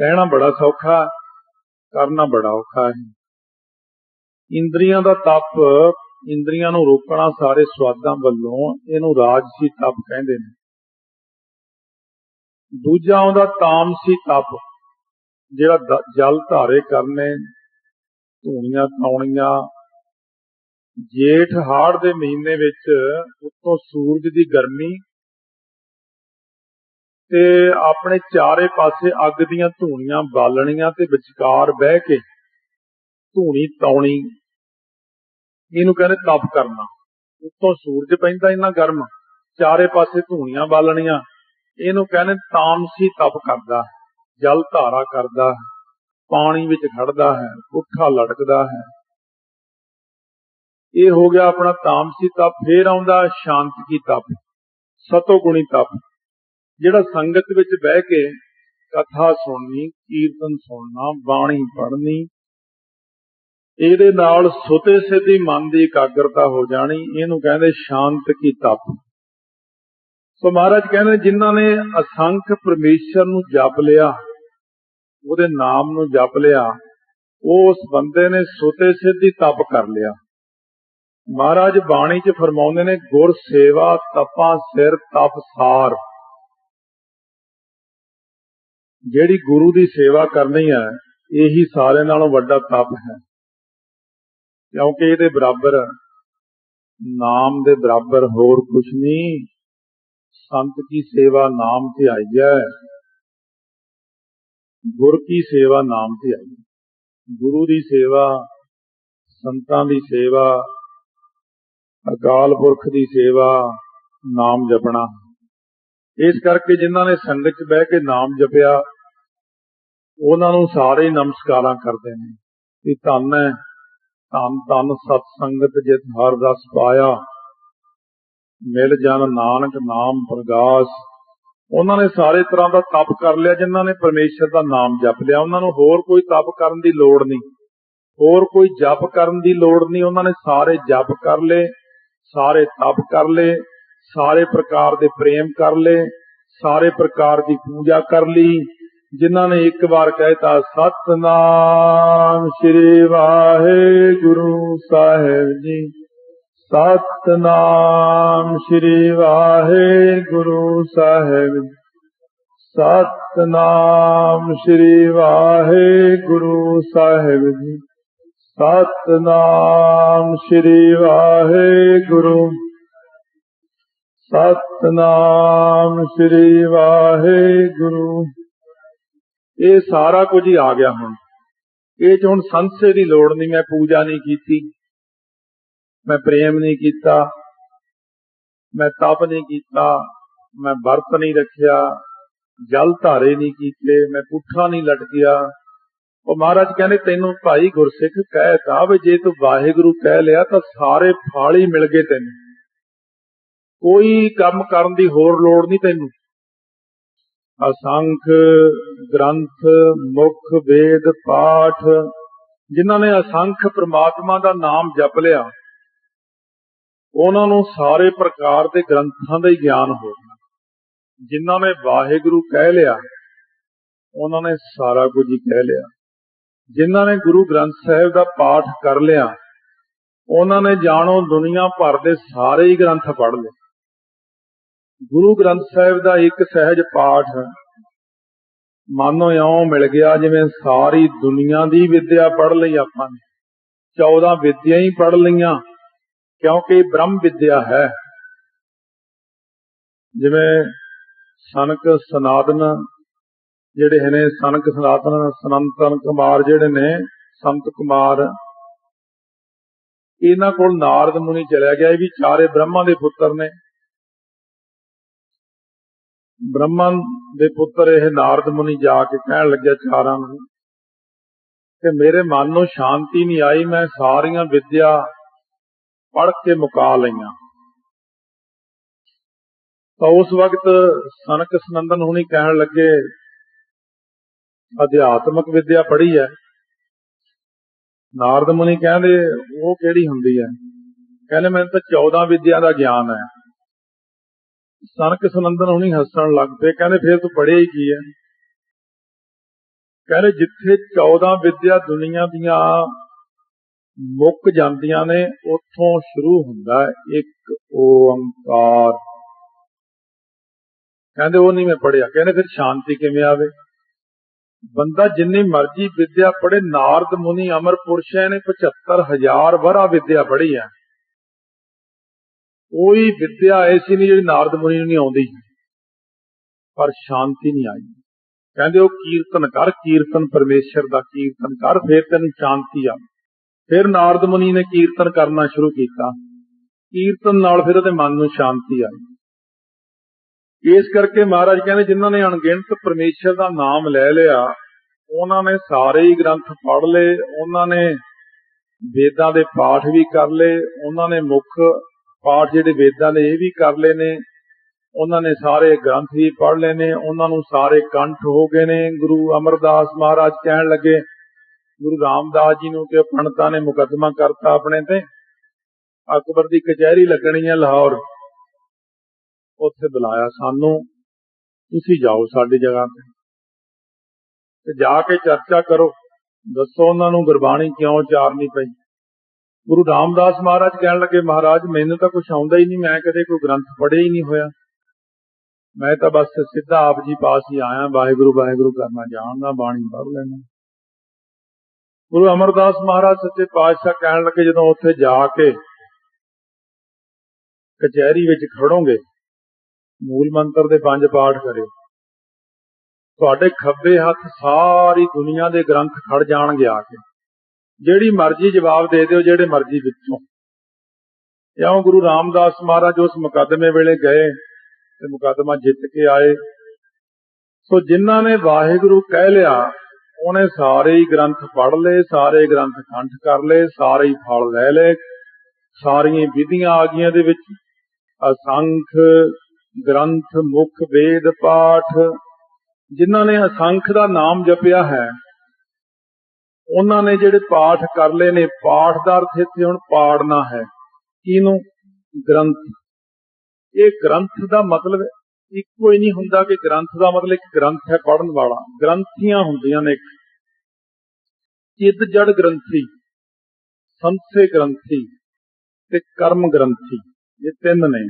ਕਹਿਣਾ ਬੜਾ ਸੌਖਾ, ਕਰਨਾ ਬੜਾ ਔਖਾ ਹੈ। ਇੰਦਰੀਆਂ ਦਾ ਤਪ, ਇੰਦਰੀਆਂ ਨੂੰ ਰੋਕਣਾ ਸਾਰੇ ਸਵਾਦਾਂ ਵੱਲੋਂ ਇਹਨੂੰ ਰਾਜਸੀ ਤਪ ਕਹਿੰਦੇ ਨੇ। ਦੂਜਾ ਆਉਂਦਾ ਤਾਮਸੀ ਤਪ, ਜਿਹੜਾ ਜਲ ਧਾਰੇ ਕਰਨੇ, ਧੂਣੀਆਂ ਤਾਉਣੀਆਂ, ਜੇਠ ਹਾੜ ਦੇ ਮਹੀਨੇ ਵਿੱਚ ਉੱਤੋਂ ਸੂਰਜ ਦੀ ਗਰਮੀ ਤੇ ਆਪਣੇ ਚਾਰੇ ਪਾਸੇ ਅੱਗ ਦੀਆਂ ਧੂਣੀਆਂ ਬਾਲਣੀਆਂ ਤੇ ਵਿਚਕਾਰ ਬਹਿ ਕੇ ਧੂਣੀ ਤਾਉਣੀ ਇਹਨੂੰ ਕਹਿੰਦੇ ਤਪ ਕਰਨਾ। ਉੱਤੋਂ ਸੂਰਜ ਪੈਂਦਾ ਇੰਨਾ ਗਰਮ ਚਾਰੇ ਪਾਸੇ ਧੂਣੀਆਂ ਬਾਲਣੀਆਂ ਇਹਨੂੰ ਕਹਿੰਦੇ ਤਾਮਸੀ ਤਪ ਕਰਦਾ ਹੈ, ਜਲ ਧਾਰਾ ਕਰਦਾ ਹੈ, ਪਾਣੀ ਵਿੱਚ ਖੜਦਾ ਹੈ ਪੁੱਠਾ ਲਟਕਦਾ ਹੈ। ਇਹ ਹੋ ਗਿਆ ਆਪਣਾ ਤਾਮਸੀ ਤਪ ਫੇਰ ਆਉਂਦਾ ਸ਼ਾਂਤ ਕੀ ਤਪ ਸਤੋ ਗੁਣੀ ਤਪ। ਜਿਹੜਾ ਸੰਗਤ ਵਿੱਚ ਬਹਿ ਕੇ ਕਥਾ ਸੁਣਨੀ, ਕੀਰਤਨ ਸੁਣਨਾ, ਬਾਣੀ ਪੜ੍ਹਨੀ, ਇਹਦੇ ਨਾਲ ਸੁਤੇ ਸਿੱਧੀ ਮਨ ਦੀ ਇਕਾਗਰਤਾ ਹੋ ਜਾਣੀ, ਇਹਨੂੰ ਕਹਿੰਦੇ ਸ਼ਾਂਤ ਕੀ ਤਪ। ਸੋ ਮਹਾਰਾਜ ਕਹਿੰਦੇ ਜਿਨ੍ਹਾਂ ਨੇ ਅਸੰਖ ਪਰਮੇਸ਼ਰ ਨੂੰ ਜਪ ਲਿਆ, ਉਹਦੇ ਨਾਮ ਨੂੰ ਜਪ ਲਿਆ, ਉਹ ਉਸ ਬੰਦੇ ਨੇ ਸੁਤੇ ਸਿੱਧੀ ਤਪ ਕਰ ਲਿਆ। ਮਹਾਰਾਜ ਬਾਣੀ 'ਚ ਫਰਮਾਉਂਦੇ ਨੇ, ਗੁਰ ਸੇਵਾ ਤਪਾ ਸਿਰ ਤਪ ਸਾਰ। ਜਿਹੜੀ ਗੁਰੂ ਦੀ ਸੇਵਾ ਕਰਨੀ ਹੈ, ਇਹੀ ਸਾਰੇ ਨਾਲੋਂ ਵੱਡਾ ਤਪ ਹੈ। ਕਿਉਂਕਿ ਇਹਦੇ ਬਰਾਬਰ, ਨਾਮ ਦੇ ਬਰਾਬਰ ਹੋਰ ਕੁਝ ਨਹੀਂ। ਸੰਤ ਕੀ ਸੇਵਾ ਨਾਮ ਤੇ ਆਈ ਹੈ? ਗੁਰ ਕੀ ਸੇਵਾ ਨਾਮ ਤੇ ਆਈ ਗੁਰੂ ਦੀ ਸੇਵਾ, ਸੰਤਾਂ ਦੀ ਸੇਵਾ, ਅਕਾਲ ਪੁਰਖ ਦੀ ਸੇਵਾ, ਨਾਮ ਜਪਣਾ। ਇਸ ਕਰਕੇ ਜਿਨ੍ਹਾਂ ਨੇ ਸੰਗਤ 'ਚ ਬਹਿ ਕੇ ਨਾਮ ਜਪਿਆ, ਉਹਨਾਂ ਨੂੰ ਸਾਰੇ ਨਮਸਕਾਰਾਂ ਕਰਦੇ ਨੇ ਕਿ ਧੰਨ ਹੈ, ਧੰਨ ਧੰਨ ਸਤ ਸੰਗਤ ਜਿਤ ਹਰ ਰਸ ਪਾਇਆ, ਮਿਲ ਜਨ ਨਾਨਕ ਨਾਮ ਪ੍ਰਗਾਸ। ਉਹਨਾਂ ਨੇ ਸਾਰੇ ਤਰ੍ਹਾਂ ਦਾ ਤਪ ਕਰ ਲਿਆ, ਜਿਨ੍ਹਾਂ ਨੇ ਪਰਮੇਸ਼ਰ ਦਾ ਨਾਮ ਜਪ ਲਿਆ। ਉਹਨਾਂ ਨੂੰ ਹੋਰ ਕੋਈ ਤਪ ਕਰਨ ਦੀ ਲੋੜ ਨਹੀਂ। ਹੋਰ ਕੋਈ ਜਪ ਕਰਨ ਦੀ ਲੋੜ ਨਹੀਂ। ਉਹਨਾਂ ਨੇ ਸਾਰੇ ਜਪ ਕਰ ਲਏ, ਸਾਰੇ ਤਪ ਕਰ ਲਏ। ਸਾਰੇ ਪ੍ਰਕਾਰ ਦੇ ਪ੍ਰੇਮ ਕਰ ਲਏ, ਸਾਰੇ ਪ੍ਰਕਾਰ ਦੀ ਪੂਜਾ ਕਰ ਲਈ। ਜਿਨ੍ਹਾਂ ਨੇ ਇੱਕ ਵਾਰ ਕਹਿਤਾ ਸਤਨਾਮ ਸ੍ਰੀ ਵਾਹਿਗੁਰੂ ਸਾਹਿਬ ਜੀ। ਸਤਨਾਮ ਸ੍ਰੀ ਵਾਹਿਗੁਰੂ ਸਾਹਿਬ ਜੀ। ਸਤਨਾਮ ਸ੍ਰੀ ਵਾਹਿਗੁਰੂ ਸਾਹਿਬ ਜੀ। ਸਤਨਾਮ ਸ੍ਰੀ ਵਾਹਿਗੁਰੂ। ਸਤਨਾਮ ਸ੍ਰੀ ਵਾਹਿਗੁਰੂ। ਇਹ ਸਾਰਾ ਕੁਝ ਹੀ ਆ ਗਿਆ ਹੁਣ। ਇਹ ਚ ਹੁਣ ਸੰਸੇ ਦੀ ਲੋੜ ਨਹੀਂ ਮੈਂ ਪੂਜਾ ਨਹੀਂ ਕੀਤੀ। ਮੈਂ ਪ੍ਰੇਮ ਨਹੀਂ ਕੀਤਾ। ਮੈਂ ਤਪ ਨਹੀਂ ਕੀਤਾ। ਮੈਂ ਵਰਤ ਨਹੀਂ ਰੱਖਿਆ। ਜਲ ਧਾਰੇ ਨਹੀਂ ਕੀਤੇ। ਮੈਂ ਪੁੱਠਾ ਨਹੀਂ ਲਟਕਿਆ। ਉਹ ਮਹਾਰਾਜ ਕਹਿੰਦੇ, ਤੈਨੂੰ ਭਾਈ ਗੁਰਸਿੱਖ ਕਹਿਤਾ ਵੀ ਜੇ ਤੂੰ ਵਾਹਿਗੁਰੂ ਕਹਿ ਲਿਆ ਤਾਂ ਸਾਰੇ ਫਾਲ ਹੀ ਮਿਲ ਗਏ ਤੈਨੂੰ। ਕੋਈ ਕੰਮ ਕਰਨ ਦੀ ਹੋਰ ਲੋੜ ਨਹੀਂ ਤੈਨੂੰ। ਅਸੰਖ ਗ੍ਰੰਥ, ਮੁਖ, ਵੇਦ, ਪਾਠ, ਜਿਨ੍ਹਾਂ ਨੇ ਅਸੰਖ ਪ੍ਰਮਾਤਮਾ ਦਾ ਨਾਮ ਜਪ ਲਿਆ, ਉਹਨਾਂ ਨੂੰ ਸਾਰੇ ਪ੍ਰਕਾਰ ਦੇ ਗ੍ਰੰਥਾਂ ਦਾ ਹੀ ਗਿਆਨ ਹੋ ਗਿਆ। ਜਿਨ੍ਹਾਂ ਨੇ ਵਾਹਿਗੁਰੂ ਕਹਿ ਲਿਆ, ਉਹਨਾਂ ਨੇ ਸਾਰਾ ਕੁਝ ਹੀ ਕਹਿ ਲਿਆ। ਜਿਨ੍ਹਾਂ ਨੇ ਗੁਰੂ ਗ੍ਰੰਥ ਸਾਹਿਬ ਦਾ ਪਾਠ ਕਰ ਲਿਆ, ਉਹਨਾਂ ਨੇ ਜਾਣੋ ਦੁਨੀਆ ਭਰ ਦੇ ਸਾਰੇ ਹੀ ਗ੍ਰੰਥ ਪੜ੍ਹ ਲਏ। ਗੁਰੂ ਗ੍ਰੰਥ ਸਾਹਿਬ ਦਾ ਇੱਕ ਸਹਿਜ ਪਾਠ, ਮਾਨੋ ਇਉਂ ਮਿਲ ਗਿਆ ਜਿਵੇਂ ਸਾਰੀ ਦੁਨੀਆ ਦੀ ਵਿਦਿਆ ਪੜ੍ਹ ਲਈ ਆਪਾਂ ਨੇ। 14 ਵਿਦਿਆ ਹੀ ਪੜ੍ਹ ਲਈਆਂ, ਕਿਉਂਕਿ ਬ੍ਰਹਮ ਵਿਦਿਆ ਹੈ। ਜਿਵੇਂ ਸਨਕ ਸਨਾਤਨ, ਜਿਹੜੇ ਨੇ ਸਨਕ ਸਨਾਤਨ, ਸਨੰਤਨ ਕੁਮਾਰ ਜਿਹੜੇ ਨੇ, ਸੰਤ ਕੁਮਾਰ, ਇਹਨਾਂ ਕੋਲ ਨਾਰਦ ਮੁਨੀ ਚਲਿਆ ਗਿਆ, ਇਹ ਵੀ ਚਾਰੇ ਬ੍ਰਹਮਾ ਦੇ ਪੁੱਤਰ ਨੇ। ਬ੍ਰਹਮਨ ਦੇ ਪੁੱਤਰ ਇਹ ਨਾਰਦ ਮੁਨੀ ਜਾ ਕੇ ਕਹਿਣ ਲੱਗਿਆ ਚਾਰਾਂ ਨੂੰ ਕਿ ਮੇਰੇ ਮਨ ਨੂੰ ਸ਼ਾਂਤੀ ਨਹੀਂ ਆਈ, ਮੈਂ ਸਾਰੀਆਂ ਵਿਦਿਆ ਪੜ੍ਹ ਕੇ ਮੁਕਾ ਲਈਆਂ। ਤਾਂ ਉਸ ਵਕਤ ਸਨਕ ਸਨੰਦਨ ਹੁਣੀ ਕਹਿਣ ਲੱਗੇ, ਅਧਿਆਤਮਕ ਵਿਦਿਆ ਪੜ੍ਹੀ ਹੈ ਨਾਰਦ ਮੁਨੀ ਕਹਿੰਦੇ, ਉਹ ਕਿਹੜੀ ਹੁੰਦੀ ਹੈ ਕਹਿੰਦੇ, ਮੈਨੂੰ ਤਾਂ 14 ਵਿਦਿਆ ਦਾ ਗਿਆਨ ਹੈ ਸਨਕ ਸੁਨੰਦਨ ਹੁਣੀ ਹੱਸਣ ਲੱਗ ਪਏ, ਕਹਿੰਦੇ ਫਿਰ ਤੂੰ ਪੜ੍ਹਿਆ ਹੀ ਕੀ ਹੈ? ਕਹਿੰਦੇ ਜਿੱਥੇ 14 ਵਿਦਿਆ ਦੁਨੀਆ ਦੀਆਂ ਮੁੱਕ ਜਾਂਦੀਆਂ ਨੇ, ਉੱਥੋਂ ਸ਼ੁਰੂ ਹੁੰਦਾ ਹੈ ਇੱਕ ਓੰਕਾਰ ਕਹਿੰਦੇ ਉਹ ਨਹੀਂ ਮੈਂ ਪੜਿਆ ਕਹਿੰਦੇ ਫਿਰ ਸ਼ਾਂਤੀ ਕਿਵੇਂ ਆਵੇ? ਬੰਦਾ ਜਿੰਨੀ ਮਰਜ਼ੀ ਵਿਦਿਆ ਪੜੇ ਨਾਰਦ ਮੁਨੀ ਅਮਰ ਪੁਰਸ਼ਾਂ ਨੇ 75000 ਵਰਾ ਵਿਦਿਆ ਪੜ੍ਹੀ ਹੈ। ਕੋਈ ਵਿਦਿਆ ਐਸੀ ਨਹੀਂ ਜਿਹੜੀ ਨਾਰਦ ਮੁਨੀ ਨੂੰ ਨਹੀਂ ਆਉਂਦੀ। ਪਰ ਸ਼ਾਂਤੀ ਨਹੀਂ ਆਈ। ਕਹਿੰਦੇ ਉਹ ਕੀਰਤਨ ਕਰ, ਕੀਰਤਨ ਪਰਮੇਸ਼ਰ ਦਾ ਕੀਰਤਨ ਕਰ, ਫਿਰ ਤੈਨੂੰ ਸ਼ਾਂਤੀ ਆ। ਫਿਰ ਨਾਰਦ ਮੁਨੀ ਨੇ ਕੀਰਤਨ ਕਰਨਾ ਸ਼ੁਰੂ ਕੀਤਾ। ਕੀਰਤਨ ਨਾਲ ਫਿਰ ਉਹਦੇ ਮਨ ਨੂੰ ਸ਼ਾਂਤੀ ਆਈ। ਇਸ ਕਰਕੇ ਮਹਾਰਾਜ ਕਹਿੰਦੇ ਜਿਨ੍ਹਾਂ ਨੇ ਅਣਗਿਣਤ ਪਰਮੇਸ਼ਰ ਦਾ ਨਾਮ ਲੈ ਲਿਆ, ਉਹਨਾਂ ਨੇ ਸਾਰੇ ਹੀ ਗ੍ਰੰਥ ਪੜ੍ਹ ਲਏ, ਉਹਨਾਂ ਨੇ ਵੇਦਾਂ ਦੇ ਪਾਠ ਵੀ ਕਰ ਲਏ, ਉਹਨਾਂ ਨੇ ਮੁੱਖ ਪਾਠ ਜਿਹੜੇ ਵੇਦਾਂ ਦੇ ਇਹ ਵੀ ਕਰ ਲਏ ਨੇ, ਉਹਨਾਂ ਨੇ ਸਾਰੇ ਗ੍ਰੰਥ ਵੀ ਪੜ੍ਹ ਲਏ ਨੇ, ਉਹਨਾਂ ਨੂੰ ਸਾਰੇ ਕੰਠ ਹੋ ਗਏ ਨੇ। ਗੁਰੂ ਅਮਰਦਾਸ ਮਹਾਰਾਜ ਕਹਿਣ ਲੱਗੇ, ਗੁਰੂ ਰਾਮਦਾਸ ਜੀ ਨੂੰ ਕਿ ਪੰਡਤਾਂ ਨੇ ਮੁਕੱਦਮਾ ਕਰਤਾ ਆਪਣੇ ਤੇ। ਅਕਬਰ ਦੀ ਕਚਹਿਰੀ ਲੱਗਣੀ ਹੈ ਲਾਹੌਰ। ਉੱਥੇ ਬੁਲਾਇਆ ਸਾਨੂੰ, ਤੁਸੀਂ ਜਾਓ ਸਾਡੀ ਜਗ੍ਹਾ ਤੇ ਤੇ ਜਾ ਕੇ ਚਰਚਾ ਕਰੋ। ਦੱਸੋ ਉਹਨਾਂ ਨੂੰ ਗੁਰਬਾਣੀ ਕਿਉਂ ਚਾਰਨੀ ਪਈ? ਗੁਰੂ ਰਾਮਦਾਸ ਮਹਾਰਾਜ ਕਹਿਣ ਲੱਗੇ, ਮਹਾਰਾਜ, ਮੈਨੂੰ ਤਾਂ ਕੁਝ ਆਉਂਦਾ ਹੀ ਨਹੀਂ, ਮੈਂ ਕਦੇ ਕੋਈ ਗ੍ਰੰਥ ਪੜ੍ਹਿਆ ਹੀ ਨਹੀਂ ਹੋਇਆ। ਮੈਂ ਤਾਂ ਬਸ ਸਿੱਧਾ ਆਪ ਜੀ ਪਾਸ ਹੀ ਆਇਆ, ਵਾਹਿਗੁਰੂ ਵਾਹਿਗੁਰੂ ਕਰਨਾ ਜਾਣਦਾ ਬਾਣੀ ਪੜ੍ਹ ਲੈਣਾ। ਗੁਰੂ ਅਮਰਦਾਸ ਮਹਾਰਾਜ ਸੱਚੇ ਪਾਤਸ਼ਾਹ ਕਹਿਣ ਲੱਗੇ, ਜਦੋਂ ਉੱਥੇ ਜਾ ਕੇ ਕਚਹਿਰੀ ਵਿੱਚ ਖੜੋਗੇ, ਮੂਲ ਮੰਤਰ ਦੇ ਪੰਜ ਪਾਠ ਕਰਿਓ ਤੁਹਾਡੇ ਖੱਬੇ ਹੱਥ ਸਾਰੀ ਦੁਨੀਆ ਦੇ ਗ੍ਰੰਥ ਖੜ ਜਾਣਗੇ ਆ ਕੇ। ਜਿਹੜੀ ਮਰਜ਼ੀ ਜਵਾਬ ਦੇ ਦਿਓ ਜਿਹੜੇ ਮਰਜ਼ੀ ਵਿੱਚੋਂ। ਇਉਂ ਗੁਰੂ ਰਾਮਦਾਸ ਮਹਾਰਾਜ ਉਸ ਮੁਕੱਦਮੇ ਵੇਲੇ ਗਏ ਤੇ ਮੁਕੱਦਮਾ ਜਿੱਤ ਕੇ ਆਏ। ਸੋ ਜਿਨ੍ਹਾਂ ਨੇ ਵਾਹਿਗੁਰੂ ਕਹਿ ਲਿਆ, ਉਹਨੇ ਸਾਰੇ ਹੀ ਗ੍ਰੰਥ ਪੜ੍ਹ ਲਏ, ਸਾਰੇ ਗ੍ਰੰਥ ਕੰਠ ਕਰ ਲਏ, ਸਾਰੇ ਹੀ ਫਲ ਲੈ ਲਏ। ਸਾਰੀਆਂ ਵਿਧੀਆਂ ਆ ਗਈਆਂ ਦੇ ਵਿੱਚ। ਅਸੰਖ, ਗ੍ਰੰਥ, ਮੁਖ, ਵੇਦ, ਪਾਠ। ਜਿਨ੍ਹਾਂ ਨੇ ਅਸੰਖ ਦਾ ਨਾਮ ਜਪਿਆ ਹੈ ਉਹਨਾਂ ਨੇ ਜਿਹੜੇ ਪਾਠ ਕਰ ਲਏ ਨੇ ਪਾਠ ਦਾ ਅਰਥ ਇੱਥੇ ਹੁਣ ਪਾੜਨਾ ਹੈ। ਕਿਹਨੂੰ? ਗ੍ਰੰਥ। ਇਹ ਗ੍ਰੰਥ ਦਾ ਮਤਲਬ ਇੱਕੋ ਹੀ ਨਹੀਂ ਹੁੰਦਾ ਕਿ ਗ੍ਰੰਥ ਦਾ ਮਤਲਬ ਇੱਕ ਗ੍ਰੰਥ ਹੈ ਪੜਨ ਵਾਲਾ। ਗ੍ਰੰਥੀਆਂ ਹੁੰਦੀਆਂ ਨੇ ਚਿੱਤ ਜੜ ਗ੍ਰੰਥੀ, ਸੰਸੇ ਗ੍ਰੰਥੀ ਤੇ ਕਰਮ ਗ੍ਰੰਥੀ, ਇਹ ਤਿੰਨ ਨੇ।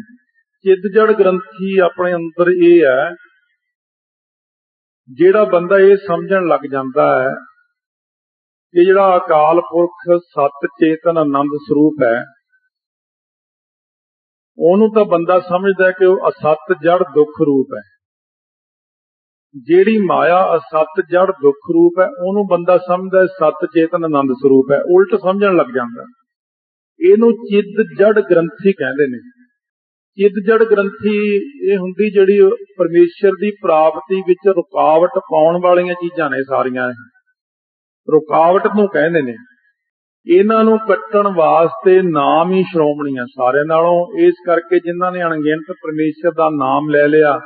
ਚਿੱਤ ਜੜ ਗ੍ਰੰਥੀ ਆਪਣੇ ਅੰਦਰ ਇਹ ਹੈ, ਜਿਹੜਾ ਬੰਦਾ ਇਹ ਸਮਝਣ ਲੱਗ ਜਾਂਦਾ ਹੈ ਕਿ ਜਿਹੜਾ ਅਕਾਲ ਪੁਰਖ ਸਤ ਚੇਤਨ ਆਨੰਦ ਸਰੂਪ ਹੈ, ਉਹਨੂੰ ਤਾਂ ਬੰਦਾ ਸਮਝਦਾ ਕਿ ਉਹ ਅਸਤ ਜੜ ਦੁੱਖ ਰੂਪ ਹੈ। ਜਿਹੜੀ ਮਾਇਆ ਅਸਤ ਜੜ ਦੁੱਖ ਰੂਪ ਹੈ, ਉਹਨੂੰ ਬੰਦਾ ਸਮਝਦਾ ਸਤ ਚੇਤਨ ਆਨੰਦ ਸਰੂਪ ਹੈ। ਉਲਟ ਸਮਝਣ ਲੱਗ ਜਾਂਦਾ ਇਹਨੂੰ ਚਿੱਤ ਜੜ ਗ੍ਰੰਥੀ ਕਹਿੰਦੇ ਨੇ। ਚਿੱਤ ਜੜ ਗ੍ਰੰਥੀ ਇਹ ਹੁੰਦੀ ਜਿਹੜੀ ਪਰਮੇਸ਼ਰ ਦੀ ਪ੍ਰਾਪਤੀ ਵਿੱਚ ਰੁਕਾਵਟ ਪਾਉਣ ਵਾਲੀਆਂ ਚੀਜ਼ਾਂ ਨੇ ਸਾਰੀਆਂ ਇਹ। ਰੁਕਾਵਟ ਨੂੰ ਕਹਿੰਦੇ ਨੇ। ਇਹਨਾਂ ਨੂੰ ਕੱਟਣ ਵਾਸਤੇ ਨਾਮ ਹੀ ਸ਼੍ਰੋਮਣੀਆਂ ਸਾਰਿਆਂ ਨਾਲੋਂ। ਇਸ ਕਰਕੇ ਜਿਨ੍ਹਾਂ ਨੇ ਅਣਗਿਣਤ ਪਰਮੇਸ਼ਰ ਦਾ ਨਾਮ ਲੈ ਲਿਆ,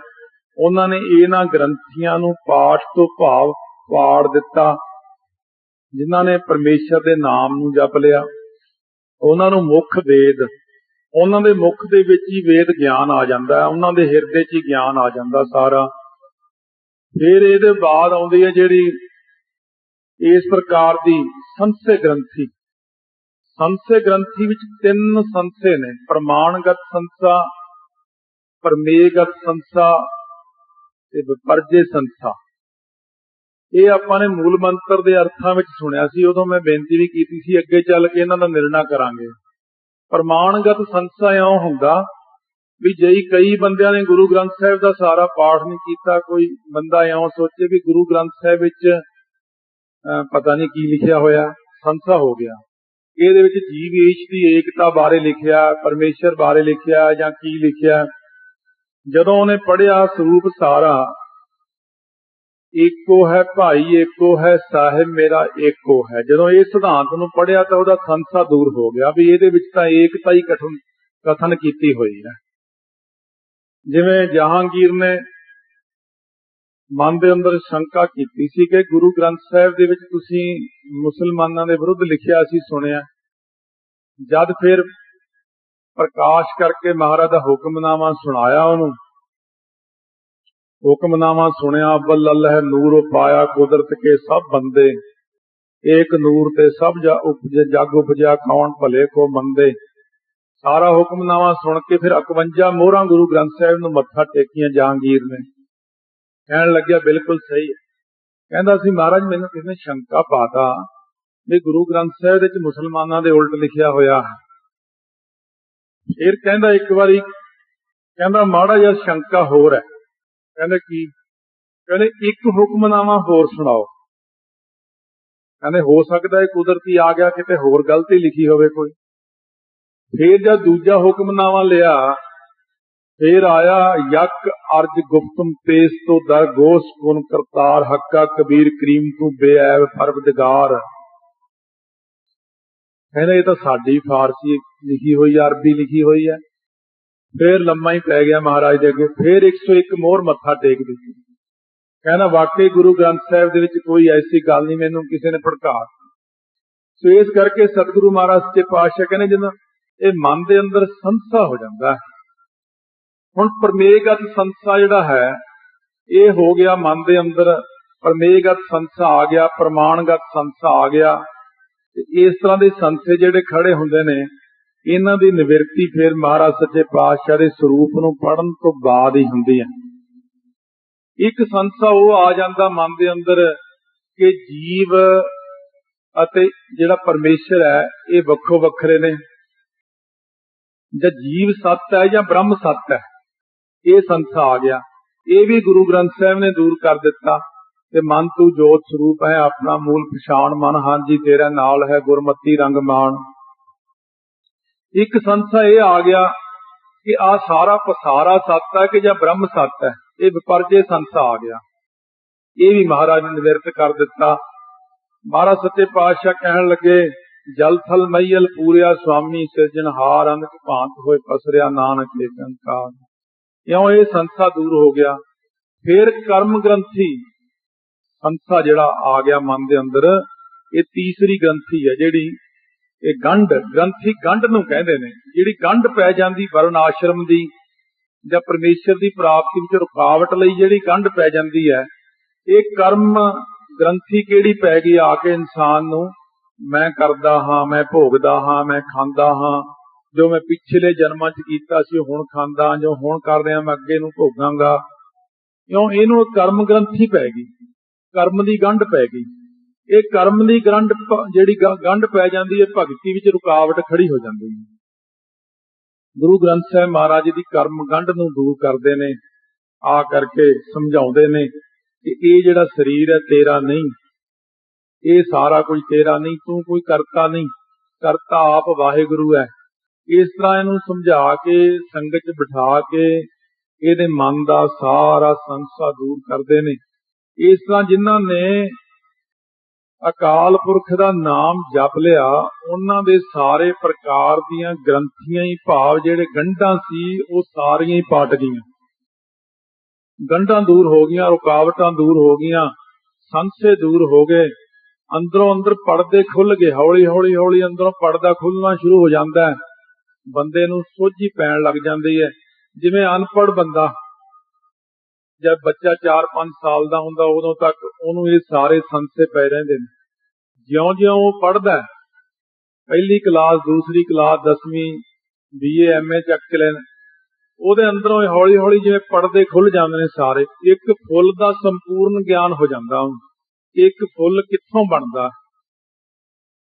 ਉਹਨਾਂ ਨੇ ਇਹਨਾਂ ਗ੍ਰੰਥੀਆਂ ਨੂੰ ਪਾਠ ਤੋਂ ਭਾਵ ਪਾੜ ਦਿੱਤਾ। ਜਿਨ੍ਹਾਂ ਨੇ ਪਰਮੇਸ਼ਰ ਦੇ ਨਾਮ ਨੂੰ ਜਪ ਲਿਆ, ਉਹਨਾਂ ਨੂੰ ਮੁੱਖ ਵੇਦ, ਉਹਨਾਂ ਦੇ ਮੁੱਖ ਦੇ ਵਿੱਚ ਹੀ ਵੇਦ ਗਿਆਨ ਆ ਜਾਂਦਾ ਉਹਨਾਂ ਦੇ ਹਿਰਦੇ 'ਚ ਹੀ ਗਿਆਨ ਆ ਜਾਂਦਾ ਸਾਰਾ। ਫਿਰ ਇਹਦੇ ਬਾਅਦ ਆਉਂਦੀ ਹੈ ਜਿਹੜੀ ਇਸ ਪ੍ਰਕਾਰ ਦੀ ਸੰਸੇ ਗ੍ਰੰਥੀ। ਸੰਸੇ ਗ੍ਰੰਥੀ ਵਿੱਚ ਤਿੰਨ ਸੰਸੇ ਨੇ। ਪ੍ਰਮਾਣਗਤ ਸੰਸਾ, ਪਰਮੇਗਤ ਸੰਸਾ ਤੇ ਵਿਪਰਜੇ ਸੰਸਾ। ਇਹ ਆਪਾਂ ਨੇ ਮੂਲ ਮੰਤਰ ਦੇ ਅਰਥਾਂ ਵਿੱਚ ਸੁਣਿਆ ਸੀ, ਉਦੋਂ ਮੈਂ ਬੇਨਤੀ ਵੀ ਕੀਤੀ ਸੀ, ਅੱਗੇ ਚੱਲ ਕੇ ਇਹਨਾਂ ਦਾ ਨਿਰਣਾ ਕਰਾਂਗੇ। ਪ੍ਰਮਾਣਗਤ ਸੰਸਾ ਇਉਂ ਹੁੰਦਾ ਵੀ ਜਈ ਕਈ ਬੰਦਿਆਂ ਨੇ ਗੁਰੂ ਗ੍ਰੰਥ ਸਾਹਿਬ ਦਾ ਸਾਰਾ ਪਾਠ ਨਹੀਂ ਕੀਤਾ, ਕੋਈ ਬੰਦਾ ਇਉਂ ਸੋਚੇ ਵੀ ਗੁਰੂ ਗ੍ਰੰਥ ਸਾਹਿਬ ਵਿੱਚ ਪਤਾ ਨਹੀਂ ਕੀ ਲਿਖਿਆ ਹੋਇਆ, ਸੰਸਾ ਹੋ ਗਿਆ। ਇਹਦੇ ਵਿੱਚ ਜੀਵ ਈਸ਼ ਦੀ ਏਕਤਾ ਬਾਰੇ ਲਿਖਿਆ, ਪਰਮੇਸ਼ਰ ਬਾਰੇ ਲਿਖਿਆ ਜਾਂ ਕੀ ਲਿਖਿਆ। ਜਦੋਂ ਉਹਨੇ ਪੜਿਆ ਸਰੂਪ ਸਾਰਾ ਏਕੋ ਹੈ ਭਾਈ ਏਕੋ ਹੈ ਸਾਹਿਬ, ਮੇਰਾ ਏਕੋ ਹੈ। ਜਦੋਂ ਇਹ ਸਿਧਾਂਤ ਨੂੰ ਪੜਿਆ ਤਾਂ ਉਹਦਾ ਸੰਸਾ ਦੂਰ ਹੋ ਗਿਆ ਵੀ ਇਹਦੇ ਵਿੱਚ ਤਾਂ ਏਕਤਾ ਹੀ ਕਥਨ ਕਥਨ ਕੀਤੀ ਹੋਈ ਹੈ। ਜਿਵੇਂ ਜਹਾਂਗੀਰ ਨੇ ਮਨ ਦੇ ਅੰਦਰ ਸ਼ੰਕਾ ਕੀਤੀ ਸੀ ਕਿ ਗੁਰੂ ਗ੍ਰੰਥ ਸਾਹਿਬ ਦੇ ਵਿੱਚ ਤੁਸੀਂ ਮੁਸਲਮਾਨਾਂ ਦੇ ਵਿਰੁੱਧ ਲਿਖਿਆ ਸੀ, ਸੁਣਿਆ। ਜਦ ਫਿਰ ਪ੍ਰਕਾਸ਼ ਕਰਕੇ ਮਹਾਰਾਜ ਦਾ ਹੁਕਮਨਾਮਾ ਸੁਣਾਇਆ ਉਹਨੂੰ, ਹੁਕਮਨਾਮਾ ਸੁਣਿਆ ਅੱਵਲ ਅੱਲਹ ਨੂਰ ਪਾਇਆ ਕੁਦਰਤ ਕੇ ਸਭ ਬੰਦੇ, ਏਕ ਨੂਰ ਤੇ ਸਭ ਜਾ ਜਗ ਉਪਜਿਆ ਕੌਣ ਭਲੇ ਕੋ ਮੰਦੇ। ਸਾਰਾ ਹੁਕਮਨਾਮਾ ਸੁਣ ਕੇ ਫਿਰ 51 ਮੋਹਰਾਂ ਗੁਰੂ ਗ੍ਰੰਥ ਸਾਹਿਬ ਨੂੰ ਮੱਥਾ ਟੇਕੀਆਂ ਜਹਾਂਗੀਰ ਨੇ। ਕਹਿਣ ਲੱਗਿਆ, ਬਿਲਕੁਲ ਸਹੀ ਹੈ। ਕਹਿੰਦਾ ਸੀ, ਮਹਾਰਾਜ, ਮੈਨੂੰ ਕਿਸੇ ਨੇ ਸ਼ੰਕਾ ਪਾਤਾ ਵੀ ਗੁਰੂ ਗ੍ਰੰਥ ਸਾਹਿਬ ਵਿੱਚ ਮੁਸਲਮਾਨਾਂ ਦੇ ਉਲਟ ਲਿਖਿਆ ਹੋਇਆ ਫਿਰ ਕਹਿੰਦਾ ਇੱਕ ਵਾਰੀ, ਕਹਿੰਦਾ, ਮਾੜਾ ਜਿਹਾ ਸ਼ੰਕਾ ਹੋਰ ਹੈ। ਕਹਿੰਦੇ, ਕੀ? ਕਹਿੰਦੇ, ਇੱਕ ਹੁਕਮਨਾਮਾ ਹੋਰ ਸੁਣਾਓ। ਕਹਿੰਦੇ, ਹੋ ਸਕਦਾ ਹੈ ਕੁਦਰਤੀ ਆ ਗਿਆ, ਕਿਤੇ ਹੋਰ ਗਲਤੀ ਲਿਖੀ ਹੋਵੇ ਕੋਈ। ਫੇਰ ਜਦ ਦੂਜਾ ਹੁਕਮਨਾਮਾ ਲਿਆ ਫੇਰ ਆਇਆ, ਯਕ ਅਰਜ ਗੁਪਤਮ ਪੇਸ ਤੋਂ ਦਰ ਗੋਸ ਗੁਣ ਕਰਤਾਰ, ਹੱਕਾ ਕਬੀਰ ਕਰੀਮ ਤੂੰ ਬੇਐਬ ਪਰਵਦਗਾਰ। ਕਹਿੰਦਾ ਇਹ ਤਾਂ ਸਾਡੀ ਫਾਰਸੀ ਲਿਖੀ ਹੋਈ ਹੈ, ਅਰਬੀ ਲਿਖੀ ਹੋਈ ਹੈ। ਫੇਰ ਲੰਮਾ ਹੀ ਪੈ ਗਿਆ ਮਹਾਰਾਜ ਦੇ ਅੱਗੇ, ਫਿਰ 101 ਮੋਹਰ ਮੱਥਾ ਟੇਕ ਦਿੱਤੀ। ਕਹਿੰਦਾ, ਵਾਕਈ ਗੁਰੂ ਗ੍ਰੰਥ ਸਾਹਿਬ ਦੇ ਵਿੱਚ ਕੋਈ ਐਸੀ ਗੱਲ ਨਹੀਂ ਮੈਨੂੰ ਕਿਸੇ ਨੇ ਭੜਕਾ ਸੋ ਇਸ ਕਰਕੇ ਸਤਿਗੁਰੂ ਮਹਾਰਾਜ ਸੱਚੇ ਪਾਤਸ਼ਾਹ ਕਹਿੰਦੇ, ਜਦੋਂ ਇਹ ਮਨ ਦੇ ਅੰਦਰ ਸੰਸਾ ਹੋ ਜਾਂਦਾ ਹੈ ਹੁਣ ਪਰਮੇਗਤ ਸੰਸਾ ਜਿਹੜਾ ਹੈ, ਇਹ ਹੋ ਗਿਆ ਮਨ ਦੇ ਅੰਦਰ ਪਰਮੇਗਤ ਸੰਸਾ ਆ ਗਿਆ ਪ੍ਰਮਾਣਗਤ ਸੰਸਾ ਆ ਗਿਆ। ਤੇ ਇਸ ਤਰ੍ਹਾਂ ਦੇ ਸੰਸੇ ਜਿਹੜੇ ਖੜੇ ਹੁੰਦੇ ਨੇ, ਇਹਨਾਂ ਦੀ ਨਿਵਰਤੀ ਫਿਰ ਮਹਾਰਾਜ ਸੱਚੇ ਪਾਤਸ਼ਾਹ ਦੇ ਸਰੂਪ ਨੂੰ ਪੜਨ ਤੋਂ ਬਾਅਦ ਹੀ ਹੁੰਦੀ ਹੈ। ਇੱਕ ਸੰਸਾ ਉਹ ਆ ਜਾਂਦਾ ਮਨ ਦੇ ਅੰਦਰ ਕਿ ਜੀਵ ਅਤੇ ਜਿਹੜਾ ਪਰਮੇਸ਼ਰ ਹੈ, ਇਹ ਵੱਖੋ ਵੱਖਰੇ ਨੇ। ਜਾਂ ਜੀਵ ਸੱਤ ਹੈ ਜਾਂ ਬ੍ਰਹਮ ਸੱਤ ਹੈ। ਇਹ ਸੰਸਾ ਆ ਗਿਆ। ਇਹ ਵੀ ਗੁਰੂ ਗ੍ਰੰਥ ਸਾਹਿਬ ਨੇ ਦੂਰ ਕਰ ਦਿੱਤਾ। ਤੇ ਮਨ ਤੂੰ ਜੋਤ ਸਰੂਪ ਹੈ, ਆਪਣਾ ਮੂਲ ਪਛਾਣ ਮਨ। ਹਾਂਜੀ, ਤੇਰਾ ਨਾਲ ਹੈ ਗੁਰਮਤੀ ਰੰਗ ਮਾਣ। ਇੱਕ ਸੰਸਾ ਇਹ ਆ ਗਿਆ ਕਿ ਆ ਸਾਰਾ ਪਸਾਰਾ ਸੱਤ ਹੈ ਕਿ ਜਾਂ ਬ੍ਰਹਮ ਸੱਤ ਹੈ। ਇਹ ਵਿਪਰਜੇ ਸੰਸਾ ਆ ਗਿਆ। ਇਹ ਵੀ ਮਹਾਰਾਜ ਨੇ ਨਿਵਰਤ ਕਰ ਦਿੱਤਾ। ਮਹਾਰਾਜ ਸੱਚੇ ਪਾਤਸ਼ਾਹ ਕਹਿਣ ਲੱਗੇ, ਜਲ ਥਲ ਮਈਲ ਪੂਰਿਆ ਸੁਆਮੀ ਸਿਰਜਣਹਾਰ ਅਨਕ ਭਾਂਤ ਹੋਏ ਪਸਰਿਆ ਨਾਨਕ ਏਕੰਕਾਰ। ਇਉਂ ਇਹ ਸੰਸਾ ਦੂਰ ਹੋ ਗਿਆ? ਫਿਰ ਕਰਮ ਗ੍ਰੰਥੀ ਸੰਸਾ ਜਿਹੜਾ ਆ ਗਿਆ ਮਨ ਦੇ ਅੰਦਰ, ਇਹ ਤੀਸਰੀ ਗ੍ਰੰਥੀ ਹੈ ਜਿਹੜੀ ਇਹ ਗੰਢ, ਗ੍ਰੰਥੀ ਗੰਢ ਨੂੰ ਕਹਿੰਦੇ ਨੇ। ਜਿਹੜੀ ਗੰਢ ਪੈ ਜਾਂਦੀ ਵਰਣ ਆਸ਼ਰਮ ਦੀ ਜਾਂ ਪਰਮੇਸ਼ਰ ਦੀ ਪ੍ਰਾਪਤੀ ਵਿੱਚ ਰੁਕਾਵਟ ਲਈ ਜਿਹੜੀ ਗੰਢ ਪੈ ਜਾਂਦੀ ਹੈ, ਇਹ ਕਰਮ ਗ੍ਰੰਥੀ ਕਿਹੜੀ ਪੈ ਗਈ ਆ ਕੇ ਇਨਸਾਨ ਨੂੰ? ਮੈਂ ਕਰਦਾ ਹਾਂ, ਮੈਂ ਭੋਗਦਾ ਹਾਂ, ਮੈਂ ਖਾਂਦਾ ਹਾਂ ਜੋ ਮੈਂ ਪਿਛਲੇ ਜਨਮਾਂ 'ਚ ਕੀਤਾ ਸੀ ਹੁਣ ਖਾਂਦਾ, ਜੋ ਹੁਣ ਕਰ ਰਿਹਾ, ਮੈਂ ਅੱਗੇ ਨੂੰ ਭੋਗਾਂਗਾ। ਕਿਉਂ? ਇਹਨੂੰ ਕਰਮ ਗ੍ਰੰਥੀ ਪੈ ਗਈ। ਕਰਮ ਦੀ ਗੰਢ ਪੈ ਗਈ। ਇਹ ਕਰਮ ਦੀ ਗੰਢ ਜਿਹੜੀ ਗੰਢ ਪੈ ਜਾਂਦੀ ਹੈ, ਭਗਤੀ ਵਿੱਚ ਰੁਕਾਵਟ ਖੜੀ ਹੋ ਜਾਂਦੀ ਹੈ। ਗੁਰੂ ਗ੍ਰੰਥ ਸਾਹਿਬ ਮਹਾਰਾਜ ਦੀ ਕਰਮ ਗੰਢ ਨੂੰ ਦੂਰ ਕਰਦੇ ਨੇ, ਆ ਕਰਕੇ ਸਮਝਾਉਂਦੇ ਨੇ ਕਿ ਇਹ ਜਿਹੜਾ ਸਰੀਰ ਹੈ, ਤੇਰਾ ਨਹੀਂ। ਇਹ ਸਾਰਾ ਕੁਝ ਤੇਰਾ ਨਹੀਂ, ਤੂੰ ਕੋਈ ਕਰਤਾ ਨਹੀਂ। ਕਰਤਾ ਆਪ ਵਾਹਿਗੁਰੂ ਹੈ। ਇਸ ਤਰ੍ਹਾਂ ਇਹਨੂੰ ਸਮਝਾ ਕੇ, ਸੰਗਤ 'ਚ ਬਿਠਾ ਕੇ, ਇਹਦੇ ਮਨ ਦਾ ਸਾਰਾ ਸੰਸਾ ਦੂਰ ਕਰਦੇ ਨੇ। ਇਸ ਤਰ੍ਹਾਂ ਜਿਨ੍ਹਾਂ ਨੇ ਅਕਾਲ ਪੁਰਖ ਦਾ ਨਾਮ ਜਪ ਲਿਆ, ਉਹਨਾਂ ਦੇ ਸਾਰੇ ਪ੍ਰਕਾਰ ਦੀਆਂ ਗ੍ਰੰਥੀਆਂ ਹੀ ਭਾਵ ਜਿਹੜੇ ਗੰਢਾਂ ਸੀ, ਉਹ ਸਾਰੀਆਂ ਹੀ ਪਾਟ ਗਈਆਂ। ਗੰਢਾਂ ਦੂਰ ਹੋ ਗਈਆਂ, ਰੁਕਾਵਟਾਂ ਦੂਰ ਹੋ ਗਈਆਂ, ਸੰਸੇ ਦੂਰ ਹੋ ਗਏ। ਅੰਦਰੋਂ ਅੰਦਰ ਪਰਦੇ ਖੁੱਲ ਗਏ ਹੌਲੀ ਹੌਲੀ ਹੌਲੀ ਅੰਦਰੋਂ ਪਰਦਾ ਖੁੱਲਣਾ ਸ਼ੁਰੂ ਹੋ ਜਾਂਦਾ ਹੈ। ਬੰਦੇ ਨੂੰ ਸੋਝੀ ਪੈਣ ਲੱਗ ਜਾਂਦੀ ਹੈ। ਜਿਵੇਂ ਅਨਪੜ੍ਹ ਬੰਦਾ ਜਦ ਬੱਚਾ 4-5 ਸਾਲ ਦਾ ਹੁੰਦਾ, ਉਦੋਂ ਤੱਕ ਉਹਨੂੰ ਇਹ ਸਾਰੇ ਸੰਸੇ ਪੈ ਰਹਿੰਦੇ ਨੇ। ਜਿਉਂ-ਜਿਉਂ ਉਹ ਪੜਦਾ ਪਹਿਲੀ ਕਲਾਸ, ਦੂਸਰੀ ਕਲਾਸ 10ਵੀਂ ਬੀਏ ਐਮਏ ਚੱਕ ਲੈਣ ਉਹਦੇ ਅੰਦਰੋਂ ਹੌਲੀ-ਹੌਲੀ ਜਿਵੇਂ ਪਰਦੇ ਖੁੱਲ ਜਾਂਦੇ ਨੇ ਸਾਰੇ। ਇੱਕ ਫੁੱਲ ਦਾ ਸੰਪੂਰਨ ਗਿਆਨ ਹੋ ਜਾਂਦਾ ਉਹਨੂੰ। ਇੱਕ ਫੁੱਲ ਕਿੱਥੋਂ ਬਣਦਾ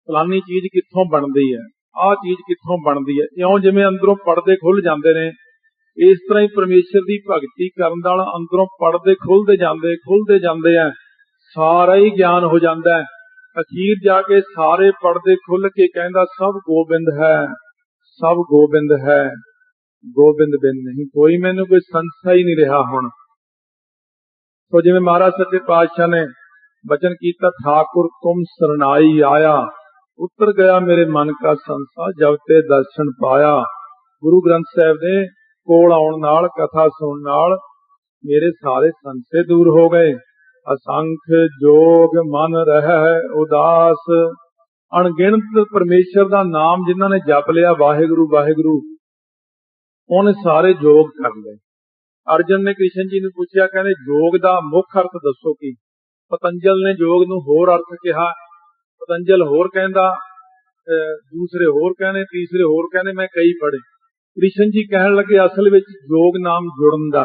ਫਲਾਨੀ ਚੀਜ਼ ਕਿੱਥੋਂ ਬਣਦੀ ਹੈ? ਆਹ ਚੀਜ਼ ਕਿੱਥੋਂ ਬਣਦੀ ਹੈ? ਇਉਂ ਜਿਵੇਂ ਅੰਦਰੋਂ ਪਰਦੇ ਖੁੱਲ ਜਾਂਦੇ ਨੇ, ਇਸ ਤਰ੍ਹਾਂ ਹੀ ਪਰਮੇਸ਼ਰ ਦੀ ਭਗਤੀ ਕਰਨ ਨਾਲ ਅੰਦਰੋਂ ਪਰਦੇ ਖੁੱਲਦੇ ਜਾਂਦੇ ਖੁੱਲਦੇ ਜਾਂਦੇ ਆ। ਸਾਰਾ ਹੀ ਗਿਆਨ ਹੋ ਜਾਂਦਾ ਹੈ। ਅਖੀਰ ਜਾ ਕੇ ਸਾਰੇ ਪਰਦੇ ਖੁੱਲ ਕੇ ਕਹਿੰਦਾ, ਸਭ ਗੋਬਿੰਦ ਹੈ, ਸਭ ਗੋਬਿੰਦ ਹੈ, ਗੋਬਿੰਦ ਬਿਨ ਨਹੀਂ। ਕੋਈ ਮੈਨੂੰ ਕੋਈ ਸੰਸਾ ਹੀ ਨਹੀਂ ਰਿਹਾ ਹੁਣ। ਸੋ ਜਿਵੇਂ ਮਹਾਰਾਜ ਸੱਚੇ ਪਾਤਸ਼ਾਹ ਨੇ ਬਚਨ ਕੀਤਾ, ਠਾਕੁਰ ਤੁਮ ਸਰਨਾਈ ਆਇਆ। ਉਤਰ ਗਿਆ ਮੇਰੇ ਮਨ ਕਾ ਸੰਸਾ, ਜਬ ਤੇ ਦਰਸ਼ਨ ਪਾਇਆ। ਗੁਰੂ ਗ੍ਰੰਥ ਸਾਹਿਬ ਦੇ ਕੋਲ ਆਉਣ ਨਾਲ, ਕਥਾ ਸੁਣਨ ਨਾਲ ਮੇਰੇ ਸਾਰੇ ਸੰਸੇ ਦੂਰ ਹੋ ਗਏ। ਅਸੰਖ ਜੋਗ ਮਨ ਰਹਿ ਉਦਾਸ। ਅਣਗਿਣਤ ਪਰਮੇਸ਼ਰ ਦਾ ਨਾਮ ਜਿਨ੍ਹਾਂ ਨੇ ਜਪ ਲਿਆ, ਵਾਹਿਗੁਰੂ ਵਾਹਿਗੁਰੂ, ਉਹਨੇ ਸਾਰੇ ਜੋਗ ਕਰ ਲਏ। ਅਰਜਨ ਨੇ ਕ੍ਰਿਸ਼ਨ ਜੀ ਨੂੰ ਪੁੱਛਿਆ, ਕਹਿੰਦੇ ਯੋਗ ਦਾ ਮੁੱਖ ਅਰਥ ਦੱਸੋ ਕੀ? ਪਤੰਜਲ ਨੇ ਯੋਗ ਨੂੰ ਹੋਰ ਅਰਥ ਕਿਹਾ ਪਤੰਜਲ ਹੋਰ ਕਹਿੰਦਾ ਦੂਸਰੇ ਹੋਰ ਕਹਿੰਦੇ, ਤੀਸਰੇ ਹੋਰ ਕਹਿੰਦੇ, ਮੈਂ ਕਈ ਪੜੇ ਕ੍ਰਿਸ਼ਨ ਜੀ ਕਹਿਣ ਲੱਗੇ, ਅਸਲ ਵਿੱਚ ਯੋਗ ਨਾਮ ਜੁੜਨ ਦਾ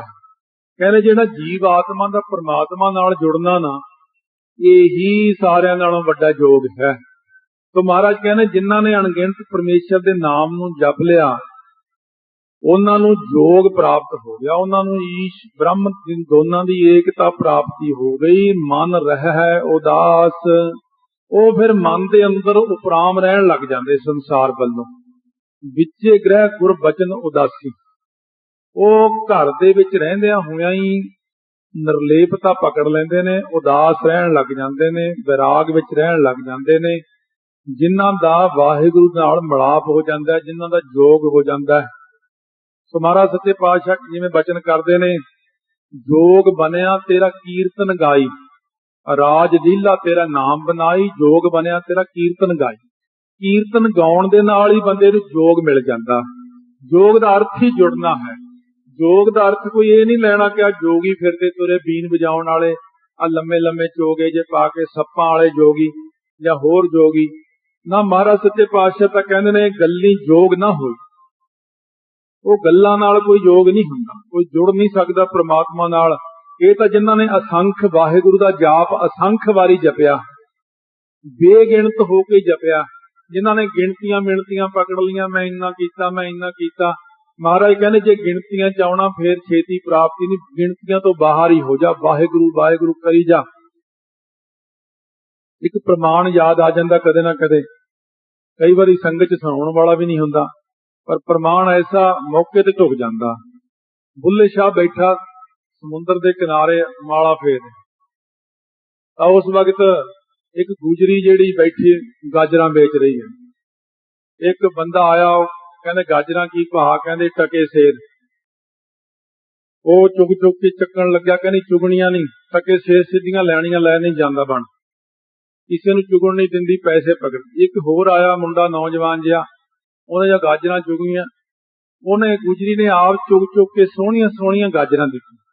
ਕਹਿੰਦੇ, ਜਿਹੜਾ ਜੀਵ ਆਤਮਾ ਦਾ ਪਰਮਾਤਮਾ ਨਾਲ ਜੁੜਨਾ ਨਾ, ਇਹੀ ਸਾਰਿਆਂ ਨਾਲੋਂ ਵੱਡਾ ਯੋਗ ਹੈ। ਤੋ ਮਹਾਰਾਜ ਕਹਿੰਦੇ, ਜਿਨ੍ਹਾਂ ਨੇ ਅਣਗਿਣਤ ਪਰਮੇਸ਼ਰ ਦੇ ਨਾਮ ਨੂੰ ਜਪ ਲਿਆ, ਉਹਨਾਂ ਨੂੰ ਯੋਗ ਪ੍ਰਾਪਤ ਹੋ ਗਿਆ। ਉਹਨਾਂ ਨੂੰ ਈਸ਼ ਬ੍ਰਹਮ ਦੋਨਾਂ ਦੀ ਏਕਤਾ ਪ੍ਰਾਪਤੀ ਹੋ ਗਈ। ਮਨ ਰਹਿ ਉਦਾਸ। ਉਹ ਫਿਰ ਮਨ ਦੇ ਅੰਦਰ ਉਪਰਾਮ ਰਹਿਣ ਲੱਗ ਜਾਂਦੇ ਸੰਸਾਰ ਵੱਲੋਂ। ਵਿੱਚੇ ਗ੍ਰਹਿ ਗੁਰ ਬਚਨ ਉਦਾਸੀ। ਉਹ ਘਰ ਦੇ ਵਿੱਚ ਰਹਿੰਦਿਆਂ ਹੋਇਆਂ ਹੀ ਨਿਰਲੇਪਤਾ ਪਕੜ ਲੈਂਦੇ ਨੇ, ਉਦਾਸ ਰਹਿਣ ਲੱਗ ਜਾਂਦੇ ਨੇ, ਵਿਰਾਗ ਵਿੱਚ ਰਹਿਣ ਲੱਗ ਜਾਂਦੇ ਨੇ। ਜਿਨ੍ਹਾਂ ਦਾ ਵਾਹਿਗੁਰੂ ਨਾਲ ਮਿਲਾਪ ਹੋ ਜਾਂਦਾ ਹੈ, ਜਿਨ੍ਹਾਂ ਦਾ ਯੋਗ ਹੋ ਜਾਂਦਾ ਹੈ। ਸੋ ਮਹਾਰਾਜ ਸੱਚੇ ਪਾਤਸ਼ਾਹ ਜਿਵੇਂ ਬਚਨ ਕਰਦੇ ਨੇ? ਯੋਗ ਬਣਿਆ ਤੇਰਾ ਕੀਰਤਨ ਗਾਈ। ਰਾਜ ਲੀਲਾ ਤੇਰਾ ਨਾਮ ਬਣਾਈ ਯੋਗ ਬਣਿਆ ਤੇਰਾ ਕੀਰਤਨ ਗਾਈ। ਕੀਰਤਨ ਗਾਉਣ ਦੇ ਨਾਲ ਹੀ ਬੰਦੇ ਨੂੰ ਯੋਗ ਮਿਲ ਜਾਂਦਾ। ਯੋਗ ਦਾ ਅਰਥ ਹੀ ਜੁੜਨਾ ਹੈ। ਯੋਗ ਦਾ ਅਰਥ ਕੋਈ ਇਹ ਨਹੀਂ ਲੈਣਾ ਕਿ ਆ ਜੋਗੀ ਫਿਰਦੇ ਤੁਰੇ ਬੀਨ ਵਜਾਉਣ ਵਾਲੇ ਆ ਲੰਮੇ ਲੰਮੇ ਚੋਗੇ ਜੇ ਪਾ ਕੇ ਸੱਪਾਂ ਵਾਲੇ ਜੋਗੀ ਜਾਂ ਹੋਰ ਜੋਗੀ। ਨਾ ਮਹਾਰਾਜ ਸੱਚੇ ਪਾਤਸ਼ਾਹ ਤਾਂ ਕਹਿੰਦੇ ਨੇ ਗੱਲੀ ਯੋਗ ਨਾ ਹੋਈ। ਉਹ ਗੱਲਾਂ ਨਾਲ ਕੋਈ ਯੋਗ ਨਹੀਂ ਹੁੰਦਾ। ਕੋਈ ਜੁੜ ਨਹੀਂ ਸਕਦਾ ਪ੍ਰਮਾਤਮਾ ਨਾਲ। ਇਹ ਤਾਂ ਜਿਨ੍ਹਾਂ ਨੇ ਅਸੰਖ ਵਾਹਿਗੁਰੂ ਦਾ ਜਾਪ ਅਸੰਖ ਵਾਰੀ ਜਪਿਆ, ਬੇਗਿਣਤ ਹੋ ਕੇ ਜਪਿਆ, ਜਿਨ੍ਹਾਂ ਨੇ ਗਿਣਤੀਆਂ ਮਿਣਤੀਆਂ ਪਕੜ ਲੀਆਂ ਮੈਂ ਇੰਨਾ ਕੀਤਾ, ਮੈਂ ਇੰਨਾ ਕੀਤਾ, ਮਹਾਰਾਜ ਕਹਿੰਦੇ ਜੇ ਗਿਣਤੀਆਂ ਚ ਆਉਣਾ ਫੇਰ ਛੇਤੀ ਪ੍ਰਾਪਤੀ ਨਹੀਂ, ਗਿਣਤੀਆਂ ਤੋਂ ਬਾਹਰ ਹੀ ਹੋ ਜਾ, ਵਾਹਿਗੁਰੂ ਵਾਹਿਗੁਰੂ ਕਰੀ ਜਾ। ਇੱਕ ਪ੍ਰਮਾਣ ਯਾਦ ਆ ਜਾਂਦਾ ਕਦੇ ਨਾ ਕਦੇ, ਕਈ ਵਾਰੀ ਸੰਗਤ ਚ ਸੁਣਾਉਣ ਵਾਲਾ ਵੀ ਨਹੀਂ ਹੁੰਦਾ, ਪਰ ਪ੍ਰਮਾਣ ਐਸਾ ਮੌਕੇ ਤੇ ਢੁਕ ਜਾਂਦਾ, ਬੁੱਲੇ ਸ਼ਾਹ ਬੈਠਾ ਸਮੁੰਦਰ ਦੇ ਕਿਨਾਰੇ ਮਾਲਾ ਫੇਰ ਤਾਂ ਉਸ ਵਕਤ ਇੱਕ ਗੁਜਰੀ ਜਿਹੜੀ ਬੈਠੀ ਗਾਜਰਾਂ ਵੇਚ ਰਹੀ ਹੈ। ਇੱਕ ਬੰਦਾ ਆਇਆ ਕਹਿੰਦੇ, ਗਾਜਰਾਂ ਕੀ ਭਾਅ? ਕਹਿੰਦੇ, ਟਕੇ ਸੇਰ। ਉਹ ਚੁਗ ਚੁਗ ਕੇ ਚੱਕਣ ਲੱਗਿਆ, ਕਹਿੰਦੀ, ਚੁਗਣੀਆਂ ਨਹੀਂ, ਟਕੇ ਸੇਰ ਸਿੱਧੀਆਂ ਲੈਣੀਆਂ, ਲੈ ਨਹੀਂ ਜਾਂਦਾ ਬਣ। ਕਿਸੇ ਨੂੰ ਚੁਗਣ ਨਹੀਂ ਦਿੰਦੀ, ਪੈਸੇ ਪਕੜ। ਇੱਕ ਹੋਰ ਆਇਆ, ਮੁੰਡਾ ਨੌਜਵਾਨ ਜਿਹਾ, ਉਹਨੇ ਜਾਂ ਗਾਜਰਾਂ ਚੁਗੀਆਂ, ਉਹਨੇ ਗੁਜਰੀ ਨੇ ਆਪ ਚੁਗ ਚੁਗ ਕੇ ਸੋਹਣੀਆਂ ਸੋਹਣੀਆਂ ਗਾਜਰਾਂ ਦਿੱਤੀਆਂ।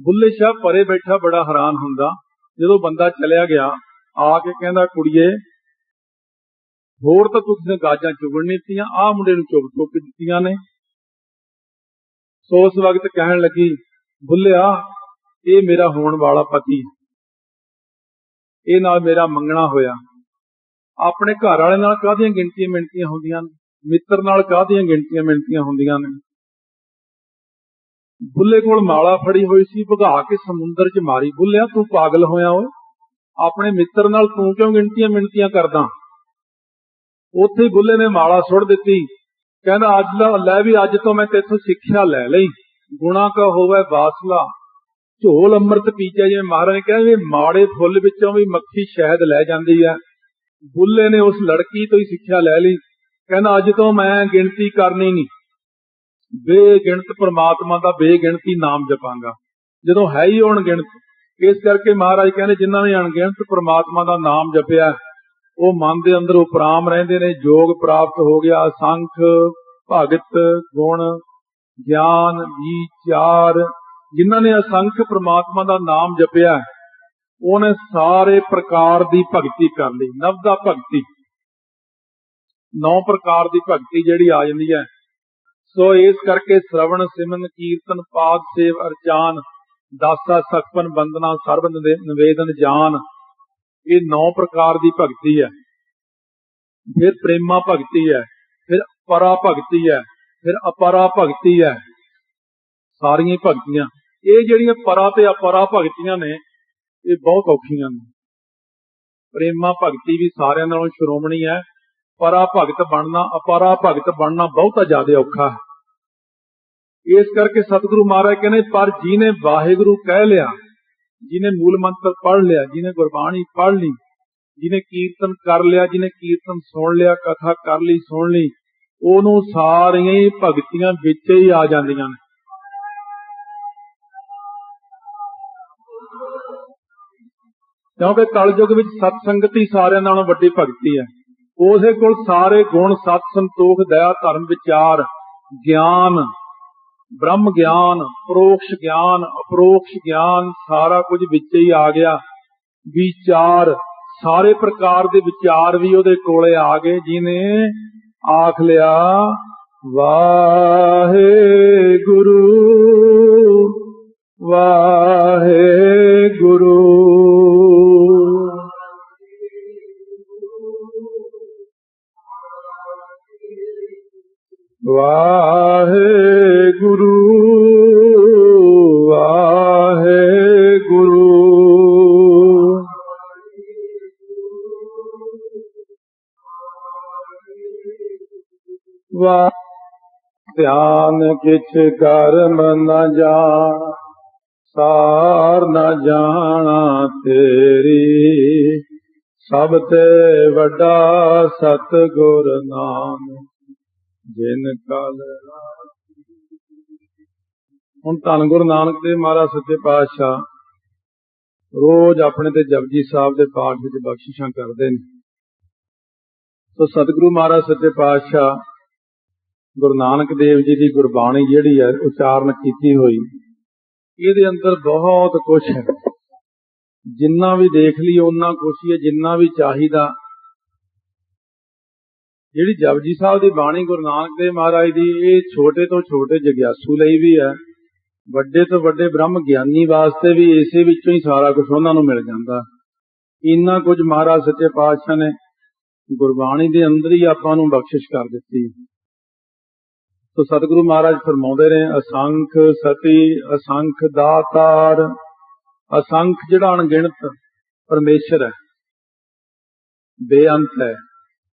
ਬੁੱਲੇ ਸ਼ਾਹ ਪਰੇ ਬੈਠਾ ਬੜਾ ਹੈਰਾਨ ਹੁੰਦਾ, ਜਦੋਂ ਬੰਦਾ ਚਲਿਆ ਗਿਆ, ਆ ਕੇ ਕਹਿੰਦਾ, ਕੁੜੀਏ, ਹੋਰ ਤਾਂ ਤੂੰ ਨੇ, ਗਾਜਾਂ ਚੁਗਣ ਨਹੀਂ ਦਿੱਤੀਆਂ, ਆਹ ਮੁੰਡੇ ਨੂੰ ਚੁਗ ਚੁਗ ਕੇ ਦਿੱਤੀਆਂ ਨੇ। ਸੋ ਉਸ ਵਕਤ ਕਹਿਣ ਲੱਗੀ ਬੁੱਲਿਆ ਇਹ ਮੇਰਾ ਹੋਣ ਵਾਲਾ ਪਤੀ ਇਹ ਨਾਲ ਮੇਰਾ ਮੰਗਣਾ ਹੋਇਆ। ਆਪਣੇ ਘਰ ਵਾਲੇ ਨਾਲ ਕਾਹਦੀਆਂ ਗਿਣਤੀਆਂ ਮਿੰਟੀਆਂ ਹੁੰਦੀਆਂ ਨੇ? ਮਿੱਤਰ ਨਾਲ ਕਾਹਦੀਆਂ ਗਿਣਤੀਆਂ ਮਿੰਟੀਆਂ ਹੁੰਦੀਆਂ ਨੇ? ਬੁੱਲੇ ਕੋਲ ਮਾਲਾ ਫੜੀ ਹੋਈ ਸੀ, ਭਗਾ ਕੇ ਸਮੁੰਦਰ 'ਚ ਮਾਰੀ। ਬੁੱਲਿਆ, ਤੂੰ ਪਾਗਲ ਹੋਇਆ ਓਏ। ਆਪਣੇ ਮਿੱਤਰ ਨਾਲ ਤੂੰ ਕਿਉਂ ਗਿਣਤੀਆਂ ਮਿੰਟੀਆਂ ਕਰਦਾ? ਉੱਥੇ ਬੁੱਲੇ ਨੇ ਮਾਲਾ ਸੁੱਟ ਦਿੱਤੀ। ਕਹਿੰਦਾ, ਅੱਜ ਲੈ- ਲੈ ਵੀ ਅੱਜ ਤੋਂ ਮੈਂ ਤੇਥੋਂ ਸਿੱਖਿਆ ਲੈ ਲਈ। ਗੁਣਾ ਕਾ ਹੋਵੇ ਬਾਸਲਾ। ਝੋਲ ਅੰਮ੍ਰਿਤ ਪੀਚਾ ਜਿਵੇਂ ਮਹਾਰਾਜ ਨੇ ਕਿਹਾ ਵੀ ਮਾੜੇ ਫੁੱਲ ਵਿੱਚੋਂ ਵੀ ਮੱਖੀ ਸ਼ਹਿਦ ਲੈ ਜਾਂਦੀ ਹੈ ਬੁੱਲੇ ਨੇ ਉਸ ਲੜਕੀ ਤੋਂ ਹੀ ਸਿੱਖਿਆ ਲੈ ਲਈ। ਕਹਿੰਦਾ, ਅੱਜ ਤੋਂ ਮੈਂ ਗਿਣਤੀ ਕਰਨੀ ਨਹੀਂ। ਬੇਗਿਣਤ ਪ੍ਰਮਾਤਮਾ ਦਾ ਬੇਗਿਣਤੀ ਨਾਮ ਜਪਾਂਗਾ। ਜਦੋਂ ਹੈ ਹੀ ਉਹ ਅਣਗਿਣਤ, ਇਸ ਕਰਕੇ ਮਹਾਰਾਜ ਕਹਿੰਦੇ ਜਿਨ੍ਹਾਂ ਨੇ ਅਣਗਿਣਤ ਪ੍ਰਮਾਤਮਾ ਦਾ ਨਾਮ ਜਪਿਆ, ਉਹ ਮਨ ਦੇ ਅੰਦਰ ਉਪਰਾਮ ਰਹਿੰਦੇ ਨੇ ਯੋਗ ਪ੍ਰਾਪਤ ਹੋ ਗਿਆ, ਸੰਖ, ਭਗਤ, ਗੁਣ, ਗਿਆਨ ਵਿਚਾਰ ਜਿਨ੍ਹਾਂ ਨੇ ਅਸੰਖ ਪ੍ਰਮਾਤਮਾ ਦਾ ਨਾਮ ਜਪਿਆ, ਉਹਨੇ ਸਾਰੇ ਪ੍ਰਕਾਰ ਦੀ ਭਗਤੀ ਕਰ ਲਈ। ਨਵਦਾ ਭਗਤੀ। ਨੌ ਪ੍ਰਕਾਰ ਦੀ ਭਗਤੀ ਜਿਹੜੀ ਆ ਜਾਂਦੀ ਹੈ ਸੋ ਇਸ ਕਰਕੇ ਸ਼ਰਵਣ ਸਿਮਨ ਕੀਰਤਨ ਪਾਦ ਸੇਵ, ਅਰਚਾਨ, ਦਾਸਾ, ਸਖਪਨ, ਬੰਦਨਾ, ਸਰਬ ਨਿਵੇਦਨ, ਜਾਨ, ਇਹ ਨੌ ਪ੍ਰਕਾਰ ਦੀ ਭਗਤੀ ਹੈ। ਫਿਰ ਪ੍ਰੇਮਾ ਭਗਤੀ ਹੈ, ਫਿਰ ਪਰਾ ਭਗਤੀ ਹੈ, ਫਿਰ ਅਪਰਾ ਭਗਤੀ ਹੈ। ਸਾਰੀਆਂ ਭਗਤੀਆਂ। ਇਹ ਜਿਹੜੀਆਂ ਪਰਾ ਤੇ ਅਪਰਾ ਭਗਤੀਆਂ ਨੇ, ਇਹ ਬਹੁਤ ਔਖੀਆਂ ਨੇ। ਪ੍ਰੇਮਾ ਭਗਤੀ ਵੀ ਸਾਰਿਆਂ ਨਾਲੋਂ ਸ਼੍ਰੋਮਣੀ ਹੈ ਪਰਾ ਭਗਤ ਬਣਨਾ, ਅਪਰਾ ਭਗਤ ਬਣਨਾ ਬਹੁਤਾ ਜ਼ਿਆਦਾ ਔਖਾ ਹੈ। ਇਸ ਕਰਕੇ ਸਤਿਗੁਰੂ ਮਹਾਰਾਜ ਕਹਿੰਦੇ, ਪਰ ਜਿਹਨੇ ਵਾਹਿਗੁਰੂ ਕਹਿ ਲਿਆ, ਜਿਹਨੇ ਮੂਲ ਮੰਤਰ ਪੜ੍ਹ ਲਿਆ, ਜਿਹਨੇ ਗੁਰਬਾਣੀ ਪੜ੍ਹ ਲਈ, ਜਿਹਨੇ ਕੀਰਤਨ ਕਰ ਲਿਆ, ਜਿਹਨੇ ਕੀਰਤਨ ਸੁਣ ਲਿਆ, ਕਥਾ ਕਰ ਲਈ, ਸੁਣ ਲਈ, ਉਹਨੂੰ ਸਾਰੀਆਂ ਹੀ ਭਗਤੀਆਂ ਵਿੱਚ ਹੀ ਆ ਜਾਂਦੀਆਂ ਨੇ। ਕਿਉਂਕਿ ਕਲਯੁਗ ਵਿੱਚ ਸਤ ਸੰਗਤ ਸਾਰਿਆਂ ਨਾਲੋਂ ਵੱਡੀ ਭਗਤੀ ਹੈ। ਉਸੇ ਕੋਲ ਸਾਰੇ ਗੁਣ, ਸਤ ਸੰਤੋਖ, ਦਇਆ, ਧਰਮ, ਵਿਚਾਰ, ਗਿਆਨ, ਬ੍ਰਹਮ ਗਿਆਨ, ਪ੍ਰੋਕਸ਼ ਗਿਆਨ, ਅਪਰੋਕਸ਼ ਗਿਆਨ, ਸਾਰਾ ਕੁਝ ਵਿੱਚ ਹੀ ਆ ਗਿਆ। ਵਿਚਾਰ, ਸਾਰੇ ਪ੍ਰਕਾਰ ਦੇ ਵਿਚਾਰ ਵੀ ਉਹਦੇ ਕੋਲੇ ਆ ਗਏ, ਜਿਨੇ ਆਖ ਲਿਆ, ਵਾਹਿਗੁਰੂ ਵਾਹਿਗੁਰੂ। ਵਾਹਿਗੁਰੂ ਵਾਹਿਗੁਰੂ। ਵਾ ਧਿਆਨ ਕਿਛ ਕਰਮ ਨ ਜਾਣ, ਸਾਰ ਨ ਜਾਣਾ ਤੇਰੀ। ਸਭ ਤੇ ਵੱਡਾ ਸਤਿਗੁਰ ਨਾਮ ਜਿਨ ਕਾਲ ਹੁਣ ਧੰਨ ਗੁਰੂ ਨਾਨਕ ਦੇਵ ਮਹਾਰਾਜ ਸੱਚੇ ਪਾਤਸ਼ਾਹ ਰੋਜ਼ ਆਪਣੇ ਤੇ ਜਪਜੀ ਸਾਹਿਬ ਦੇ ਪਾਠ ਵਿੱਚ ਬਖਸ਼ਿਸ਼ਾਂ ਕਰਦੇ ਨੇ। ਸੋ ਸਤਿਗੁਰੂ ਮਹਾਰਾਜ ਸੱਚੇ ਪਾਤਸ਼ਾਹ ਗੁਰੂ ਨਾਨਕ ਦੇਵ ਜੀ ਦੀ ਗੁਰਬਾਣੀ ਜਿਹੜੀ ਹੈ, ਉਚਾਰਨ ਕੀਤੀ ਹੋਈ, ਇਹਦੇ ਅੰਦਰ ਬਹੁਤ ਕੁਝ ਹੈ। ਜਿੰਨਾ ਵੀ ਦੇਖ ਲਈ ਉਹਨਾਂ ਕੁਛ ਹੀ ਹੈ। ਜਿੰਨਾ ਵੀ ਚਾਹੀਦਾ ਜਿਹੜੀ ਜਪਜੀ ਸਾਹਿਬ ਦੀ ਬਾਣੀ ਗੁਰੂ ਨਾਨਕ ਦੇਵ ਮਹਾਰਾਜ ਦੀ, ਇਹ ਛੋਟੇ ਤੋਂ ਛੋਟੇ ਜਗਿਆਸੂ ਲਈ ਵੀ ਹੈ। ਵੱਡੇ ਤੋਂ ਵੱਡੇ ਬ੍ਰਹਮ ਗਿਆਨੀ ਵਾਸਤੇ ਵੀ ਇਸੇ ਵਿੱਚੋਂ ਹੀ ਸਾਰਾ ਕੁਝ ਉਹਨਾਂ ਨੂੰ ਮਿਲ ਜਾਂਦਾ। ਇੰਨਾ ਕੁਝ ਮਹਾਰਾਜ ਸੱਚੇ ਪਾਤਸ਼ਾਹ ਨੇ ਗੁਰਬਾਣੀ ਦੇ ਅੰਦਰ ਹੀ ਆਪਾਂ ਨੂੰ ਬਖਸ਼ਿਸ਼ ਕਰ ਦਿੱਤੀ। ਸੋ ਸਤਿਗੁਰੂ ਮਹਾਰਾਜ ਫਰਮਾਉਂਦੇ ਨੇ, ਅਸੰਖ ਸਤੀ, ਅਸੰਖ ਦਾਤਾਰ, ਅਸੰਖ ਜਿਹੜਾ ਅਣਗਿਣਤ ਪਰਮੇਸ਼ਰ ਹੈ, ਬੇਅੰਤ ਹੈ।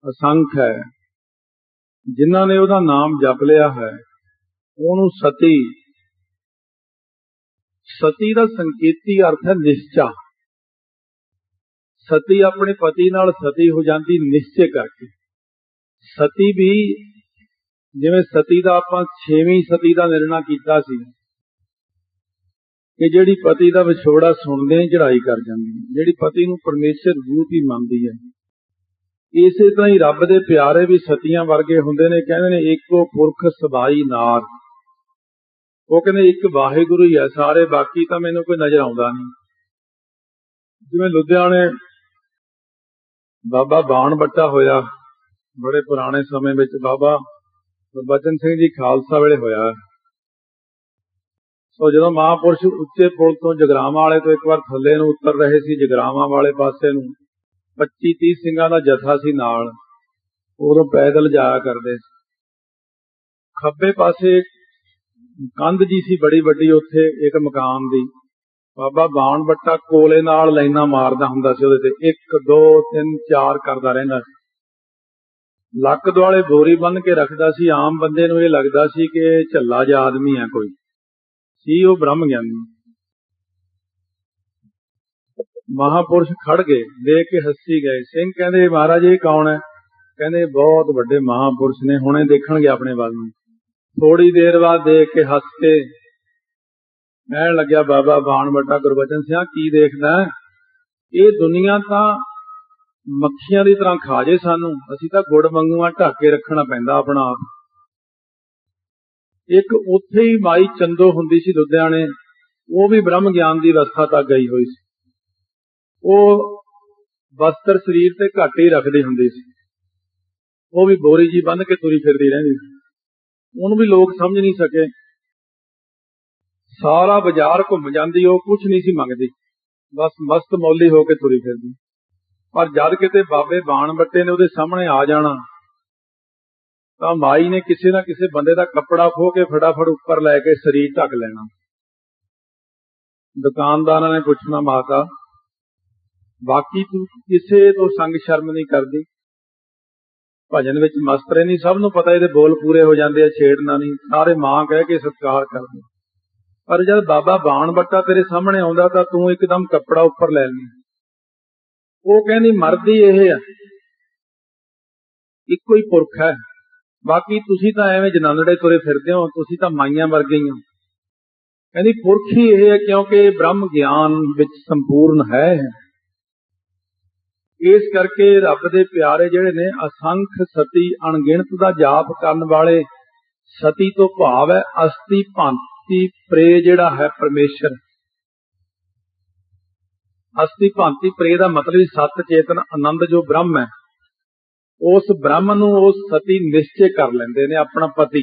ਅਸੰਖ ਹੈ। ਜਿਨ੍ਹਾਂ ਨੇ ਉਹਦਾ ਨਾਮ ਜਪ ਲਿਆ ਹੈ, ਉਹਨੂੰ ਸਤੀ। ਸਤੀ ਦਾ ਸੰਕੇਤੀ ਅਰਥ ਹੈ ਨਿਸ਼ਚਾ। ਸਤੀ ਆਪਣੇ ਪਤੀ ਨਾਲ ਸਤੀ ਹੋ ਜਾਂਦੀ ਨਿਸ਼ਚੇ ਕਰਕੇ। ਸਤੀ ਵੀ, ਜਿਵੇਂ ਸਤੀ ਦਾ ਆਪਾਂ 6ਵੀਂ ਸਤੀ ਦਾ ਨਿਰਣਾ ਕੀਤਾ ਸੀ, ਕਿ ਜਿਹੜੀ ਪਤੀ ਦਾ ਵਿਛੋੜਾ ਸੁਣਦੇ ਹੀ ਚੜਾਈ ਕਰ ਜਾਂਦੀ ਹੈ ਜਿਹੜੀ ਪਤੀ ਨੂੰ ਪਰਮੇਸ਼ਰ ਰੂਪ ਹੀ ਮੰਨਦੀ ਹੈ। ਇਸੇ ਤਰ੍ਹਾਂ ਹੀ ਰੱਬ ਦੇ ਪਿਆਰੇ ਵੀ ਸਤੀਆਂ ਵਰਗੇ ਹੁੰਦੇ ਨੇ, ਕਹਿੰਦੇ ਨੇ, ਇੱਕੋ ਪੁਰਖ ਸਬਾਈ ਨਾਰ। ਉਹ ਕਹਿੰਦੇ, ਇੱਕ ਵਾਹਿਗੁਰੂ ਹੀ ਹੈ ਸਾਰੇ, ਬਾਕੀ ਤਾਂ ਮੈਨੂੰ ਕੋਈ ਨਜ਼ਰ ਆਉਂਦਾ ਨਹੀਂ। ਜਿਵੇਂ ਲੁਧਿਆਣੇ ਬਾਬਾ ਬਾਣ ਬੱਟਾ ਹੋਇਆ, ਬੜੇ ਪੁਰਾਣੇ ਸਮੇਂ ਵਿੱਚ ਬਾਬਾ ਬਚਨ ਸਿੰਘ ਜੀ ਖਾਲਸਾ ਵੇਲੇ ਹੋਇਆ। ਸੋ ਜਦੋਂ ਮਹਾਪੁਰਸ਼ ਉੱਚੇ ਪੁਲ ਤੋਂ ਜਗਰਾਵਾਂ ਵਾਲੇ ਤੋਂ ਇੱਕ ਵਾਰ ਥੱਲੇ ਨੂੰ ਉਤਰ ਰਹੇ ਸੀ, ਜਗਰਾਵਾਂ ਵਾਲੇ ਪਾਸੇ ਨੂੰ 25 30 ਸਿੰਘਾਂ ਦਾ ਜਥਾ ਸੀ ਨਾਲ। ਉਦੋਂ ਪੈਦਲ ਜਾਇਆ ਕਰਦੇ ਸੀ। ਖੱਬੇ ਪਾਸੇ ਕੰਧ ਜੀ ਸੀ ਬੜੀ ਵੱਡੀ, ਉੱਥੇ ਇੱਕ ਮਕਾਨ ਦੀ। ਬਾਬਾ ਬਾਣ ਬੱਟਾ ਕੋਲੇ ਨਾਲ ਲਾਈਨਾਂ ਮਾਰਦਾ ਹੁੰਦਾ ਸੀ, ਉਹਦੇ ਤੇ 1 2 3 4 ਕਰਦਾ ਰਹਿੰਦਾ ਸੀ। ਲੱਕ ਦੁਆਲੇ ਬੋਰੀ ਬੰਨ ਕੇ ਰੱਖਦਾ ਸੀ। ਆਮ ਬੰਦੇ ਨੂੰ ਇਹ ਲੱਗਦਾ ਸੀ ਕਿ ਝੱਲਾ ਜਿਹਾ ਆਦਮੀ ਆ ਕੋਈ। ਸੀ ਉਹ ਬ੍ਰਹਮ ਗਿਆਨੀ ਮਹਾਪੁਰਸ਼ ਖੜ ਗਏ ਦੇਖ ਕੇ ਹੱਸੀ ਗਏ। ਸਿੰਘ ਕਹਿੰਦੇ ਮਹਾਰਾਜ, ਇਹ ਕੌਣ ਹੈ? ਕਹਿੰਦੇ, ਬਹੁਤ ਵੱਡੇ ਮਹਾਪੁਰਸ਼ ਨੇ, ਹੁਣੇ ਦੇਖਣਗੇ ਆਪਣੇ ਵੱਲ ਨੂੰ। ਥੋੜੀ ਦੇਰ ਬਾਅਦ ਦੇਖ ਕੇ ਹੱਸ ਕੇ ਕਹਿਣ ਲੱਗਿਆ, ਬਾਬਾ ਬਾਣ ਵੱਟਾ ਗੁਰਬਚਨ ਸਿੰਘ ਕੀ ਦੇਖਦਾ ਇਹ ਦੁਨੀਆ ਤਾਂ ਮੱਖੀਆਂ ਦੀ ਤਰ੍ਹਾਂ ਖਾ ਜੇ ਸਾਨੂੰ। ਅਸੀਂ ਤਾਂ ਗੁੜ ਵਾਂਗੂਆਂ ਢੱਕ ਕੇ ਰੱਖਣਾ ਪੈਂਦਾ ਆਪਣਾ ਆਪ। ਇੱਕ ਉੱਥੇ ਹੀ ਮਾਈ ਚੰਦੋ ਹੁੰਦੀ ਸੀ ਲੁਧਿਆਣੇ, ਉਹ ਵੀ ਬ੍ਰਹਮ ਗਿਆਨ ਦੀ ਅਵਸਥਾ ਤੱਕ ਗਈ ਹੋਈ ਸੀ। ਉਹ ਵਸਤਰ ਸਰੀਰ ਤੇ ਘੱਟ ਹੀ ਰੱਖਦੀ ਹੁੰਦੀ ਸੀ। ਉਹ ਵੀ ਬੋਰੀ ਜੀ ਬੰਨ ਕੇ ਤੁਰੀ ਫਿਰਦੀ ਰਹਿੰਦੀ ਸੀ। ਉਹਨੂੰ ਵੀ ਲੋਕ ਸਮਝ ਨਹੀਂ ਸਕੇ। ਸਾਰਾ ਬਾਜ਼ਾਰ ਘੁੰਮ ਜਾਂਦੀ, ਉਹ ਕੁਝ ਨਹੀਂ ਸੀ ਮੰਗਦੀ। ਬਸ ਮਸਤ ਮੌਲੀ ਹੋ ਕੇ ਤੁਰੀ ਫਿਰਦੀ। ਪਰ ਜਦ ਕਿਤੇ ਬਾਬੇ ਬਾਣ ਬੱਟੇ ਨੇ ਉਹਦੇ ਸਾਹਮਣੇ ਆ ਜਾਣਾ, ਤਾਂ ਮਾਈ ਨੇ ਕਿਸੇ ਨਾ ਕਿਸੇ ਬੰਦੇ ਦਾ ਕੱਪੜਾ ਖੋ ਕੇ ਫਟਾਫਟ ਉੱਪਰ ਲੈ ਕੇ ਸਰੀਰ ਢੱਕ ਲੈਣਾ। ਦੁਕਾਨਦਾਰਾਂ ਨੇ ਪੁੱਛਣਾ, ਮਾਤਾ ਬਾਕੀ ਤੂੰ ਕਿਸੇ ਤੋਂ ਸੰਗ ਸ਼ਰਮ ਨਹੀਂ ਕਰਦੀ। ਭਜਨ ਵਿੱਚ ਮਸਤਰੇ ਨਹੀਂ, ਸਭ ਨੂੰ ਪਤਾ ਇਹਦੇ ਬੋਲ ਪੂਰੇ ਹੋ ਜਾਂਦੇ ਆ, ਛੇੜਨਾ ਨਹੀਂ, ਸਾਰੇ ਮਾਂ ਕਹਿ ਕੇ ਸਤਿਕਾਰ ਕਰਦੇ ਪਰ ਜਦ ਬਾਬਾ ਬਾਣ ਬੱਟਾ ਤੇਰੇ ਸਾਹਮਣੇ ਆਉਂਦਾ ਤਾਂ ਤੂੰ ਇੱਕਦਮ ਕੱਪੜਾ ਉੱਪਰ ਲੈ ਲੈਂਦੀ। ਉਹ ਕਹਿੰਦੀ, ਮਰਦੀ ਇਹ ਆ। ਇੱਕੋ ਹੀ ਪੁਰਖ ਹੈ। ਬਾਕੀ ਤੁਸੀਂ ਤਾਂ ਐਵੇਂ ਜਨਾਨੜੇ ਤੁਰੇ ਫਿਰਦੇ ਹੋ, ਤੁਸੀਂ ਤਾਂ ਮਾਈਆਂ ਵਰਗੇ ਹੀ ਹੋ। ਕਹਿੰਦੀ, ਪੁਰਖ ਹੀ ਇਹ ਹੈ ਕਿਉਂਕਿ ਬ੍ਰਹਮ ਗਿਆਨ ਵਿੱਚ ਸੰਪੂਰਨ ਹੈ। ਇਸ ਕਰਕੇ ਰੱਬ ਦੇ ਪਿਆਰੇ ਜਿਹੜੇ ਨੇ, ਅਸੰਖ ਸਤੀ, ਅਣਗਿਣਤ ਦਾ ਜਾਪ ਕਰਨ ਵਾਲੇ ਸਤੀ ਤੋਂ ਭਾਵ ਹੈ ਅਸਤੀ ਭਾਂਤੀ ਪ੍ਰੇ ਜਿਹੜਾ ਹੈ ਪਰਮੇਸ਼ਰ। ਅਸਤੀ ਭਾਂਤੀ ਪ੍ਰੇ ਦਾ ਮਤਲਬ ਹੀ ਸਤ ਚੇਤਨ ਆਨੰਦ ਜੋ ਬ੍ਰਹਮ ਹੈ, ਉਸ ਬ੍ਰਹਮ ਨੂੰ ਉਸ ਸਤੀ ਨਿਸ਼ਚੈ ਕਰ ਲੈਂਦੇ ਨੇ ਆਪਣਾ ਪਤੀ,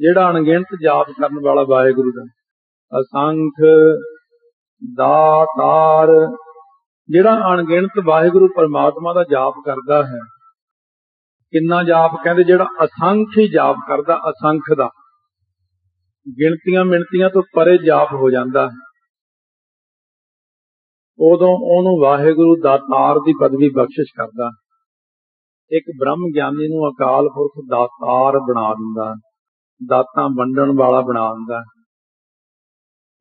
ਜਿਹੜਾ ਅਣਗਿਣਤ ਜਾਪ ਕਰਨ ਵਾਲਾ ਵਾਹਿਗੁਰੂ ਦਾ। ਅਸੰਖ, ਦਾਤਾਰ ਜਿਹੜਾ ਅਣਗਿਣਤ ਵਾਹਿਗੁਰੂ ਪਰਮਾਤਮਾ ਦਾ ਜਾਪ ਕਰਦਾ ਹੈ, ਕਿੰਨਾ ਜਾਪ? ਕਹਿੰਦੇ ਜਿਹੜਾ ਅਸੰਖ ਹੀ ਜਾਪ ਕਰਦਾ, ਅਸੰਖ ਦਾ। ਗਿਣਤੀਆਂ ਮਿਣਤੀਆਂ ਤੋਂ ਪਰੇ ਜਾਪ ਹੋ ਜਾਂਦਾ ਹੈ। ਉਦੋਂ ਉਹਨੂੰ ਵਾਹਿਗੁਰੂ ਦਾਤਾਰ ਦੀ ਪਦਵੀ ਬਖਸ਼ਿਸ਼ ਕਰਦਾ ਇੱਕ ਬ੍ਰਹਮ ਗਿਆਨੀ ਨੂੰ ਅਕਾਲ ਪੁਰਖ ਦਾਤਾਰ ਬਣਾ ਦਿੰਦਾ ਦਾਤਾਂ ਵੰਡਣ ਵਾਲਾ ਬਣਾ ਦਿੰਦਾ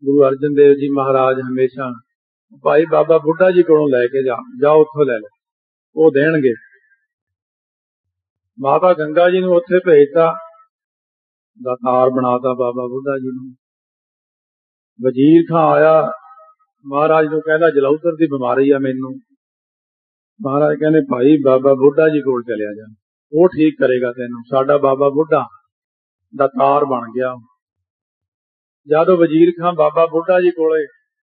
ਗੁਰੂ ਅਰਜਨ ਦੇਵ ਜੀ ਮਹਾਰਾਜ ਹਮੇਸ਼ਾ ਭਾਈ ਬਾਬਾ ਬੁੱਢਾ ਜੀ ਕੋਲੋਂ ਲੈ ਕੇ ਜਾ ਜਾ ਉੱਥੋਂ ਲੈ ਲਓ। ਉਹ ਦੇਣਗੇ। ਮਾਤਾ ਗੰਗਾ ਜੀ ਨੂੰ ਉੱਥੇ ਭੇਜਤਾ। ਦਾਤਾਰ ਬਣਾਤਾ ਬਾਬਾ ਬੁੱਢਾ ਜੀ ਨੂੰ। ਵਜ਼ੀਰ ਖਾਂ ਆਇਆ। ਮਹਾਰਾਜ ਨੂੰ ਕਹਿੰਦਾ ਜਲੌਧਰ ਦੀ ਬਿਮਾਰੀ ਆ ਮੈਨੂੰ। ਮਹਾਰਾਜ ਕਹਿੰਦੇ, ਭਾਈ ਬਾਬਾ ਬੁੱਢਾ ਜੀ ਕੋਲ ਚਲਿਆ ਜਾ। ਉਹ ਠੀਕ ਕਰੇਗਾ ਤੈਨੂੰ। ਸਾਡਾ ਬਾਬਾ ਬੁੱਢਾ ਦਾਤਾਰ ਬਣ ਗਿਆ। ਜਦੋਂ ਵਜ਼ੀਰ ਖਾਂ ਬਾਬਾ ਬੁੱਢਾ ਜੀ ਕੋਲੇ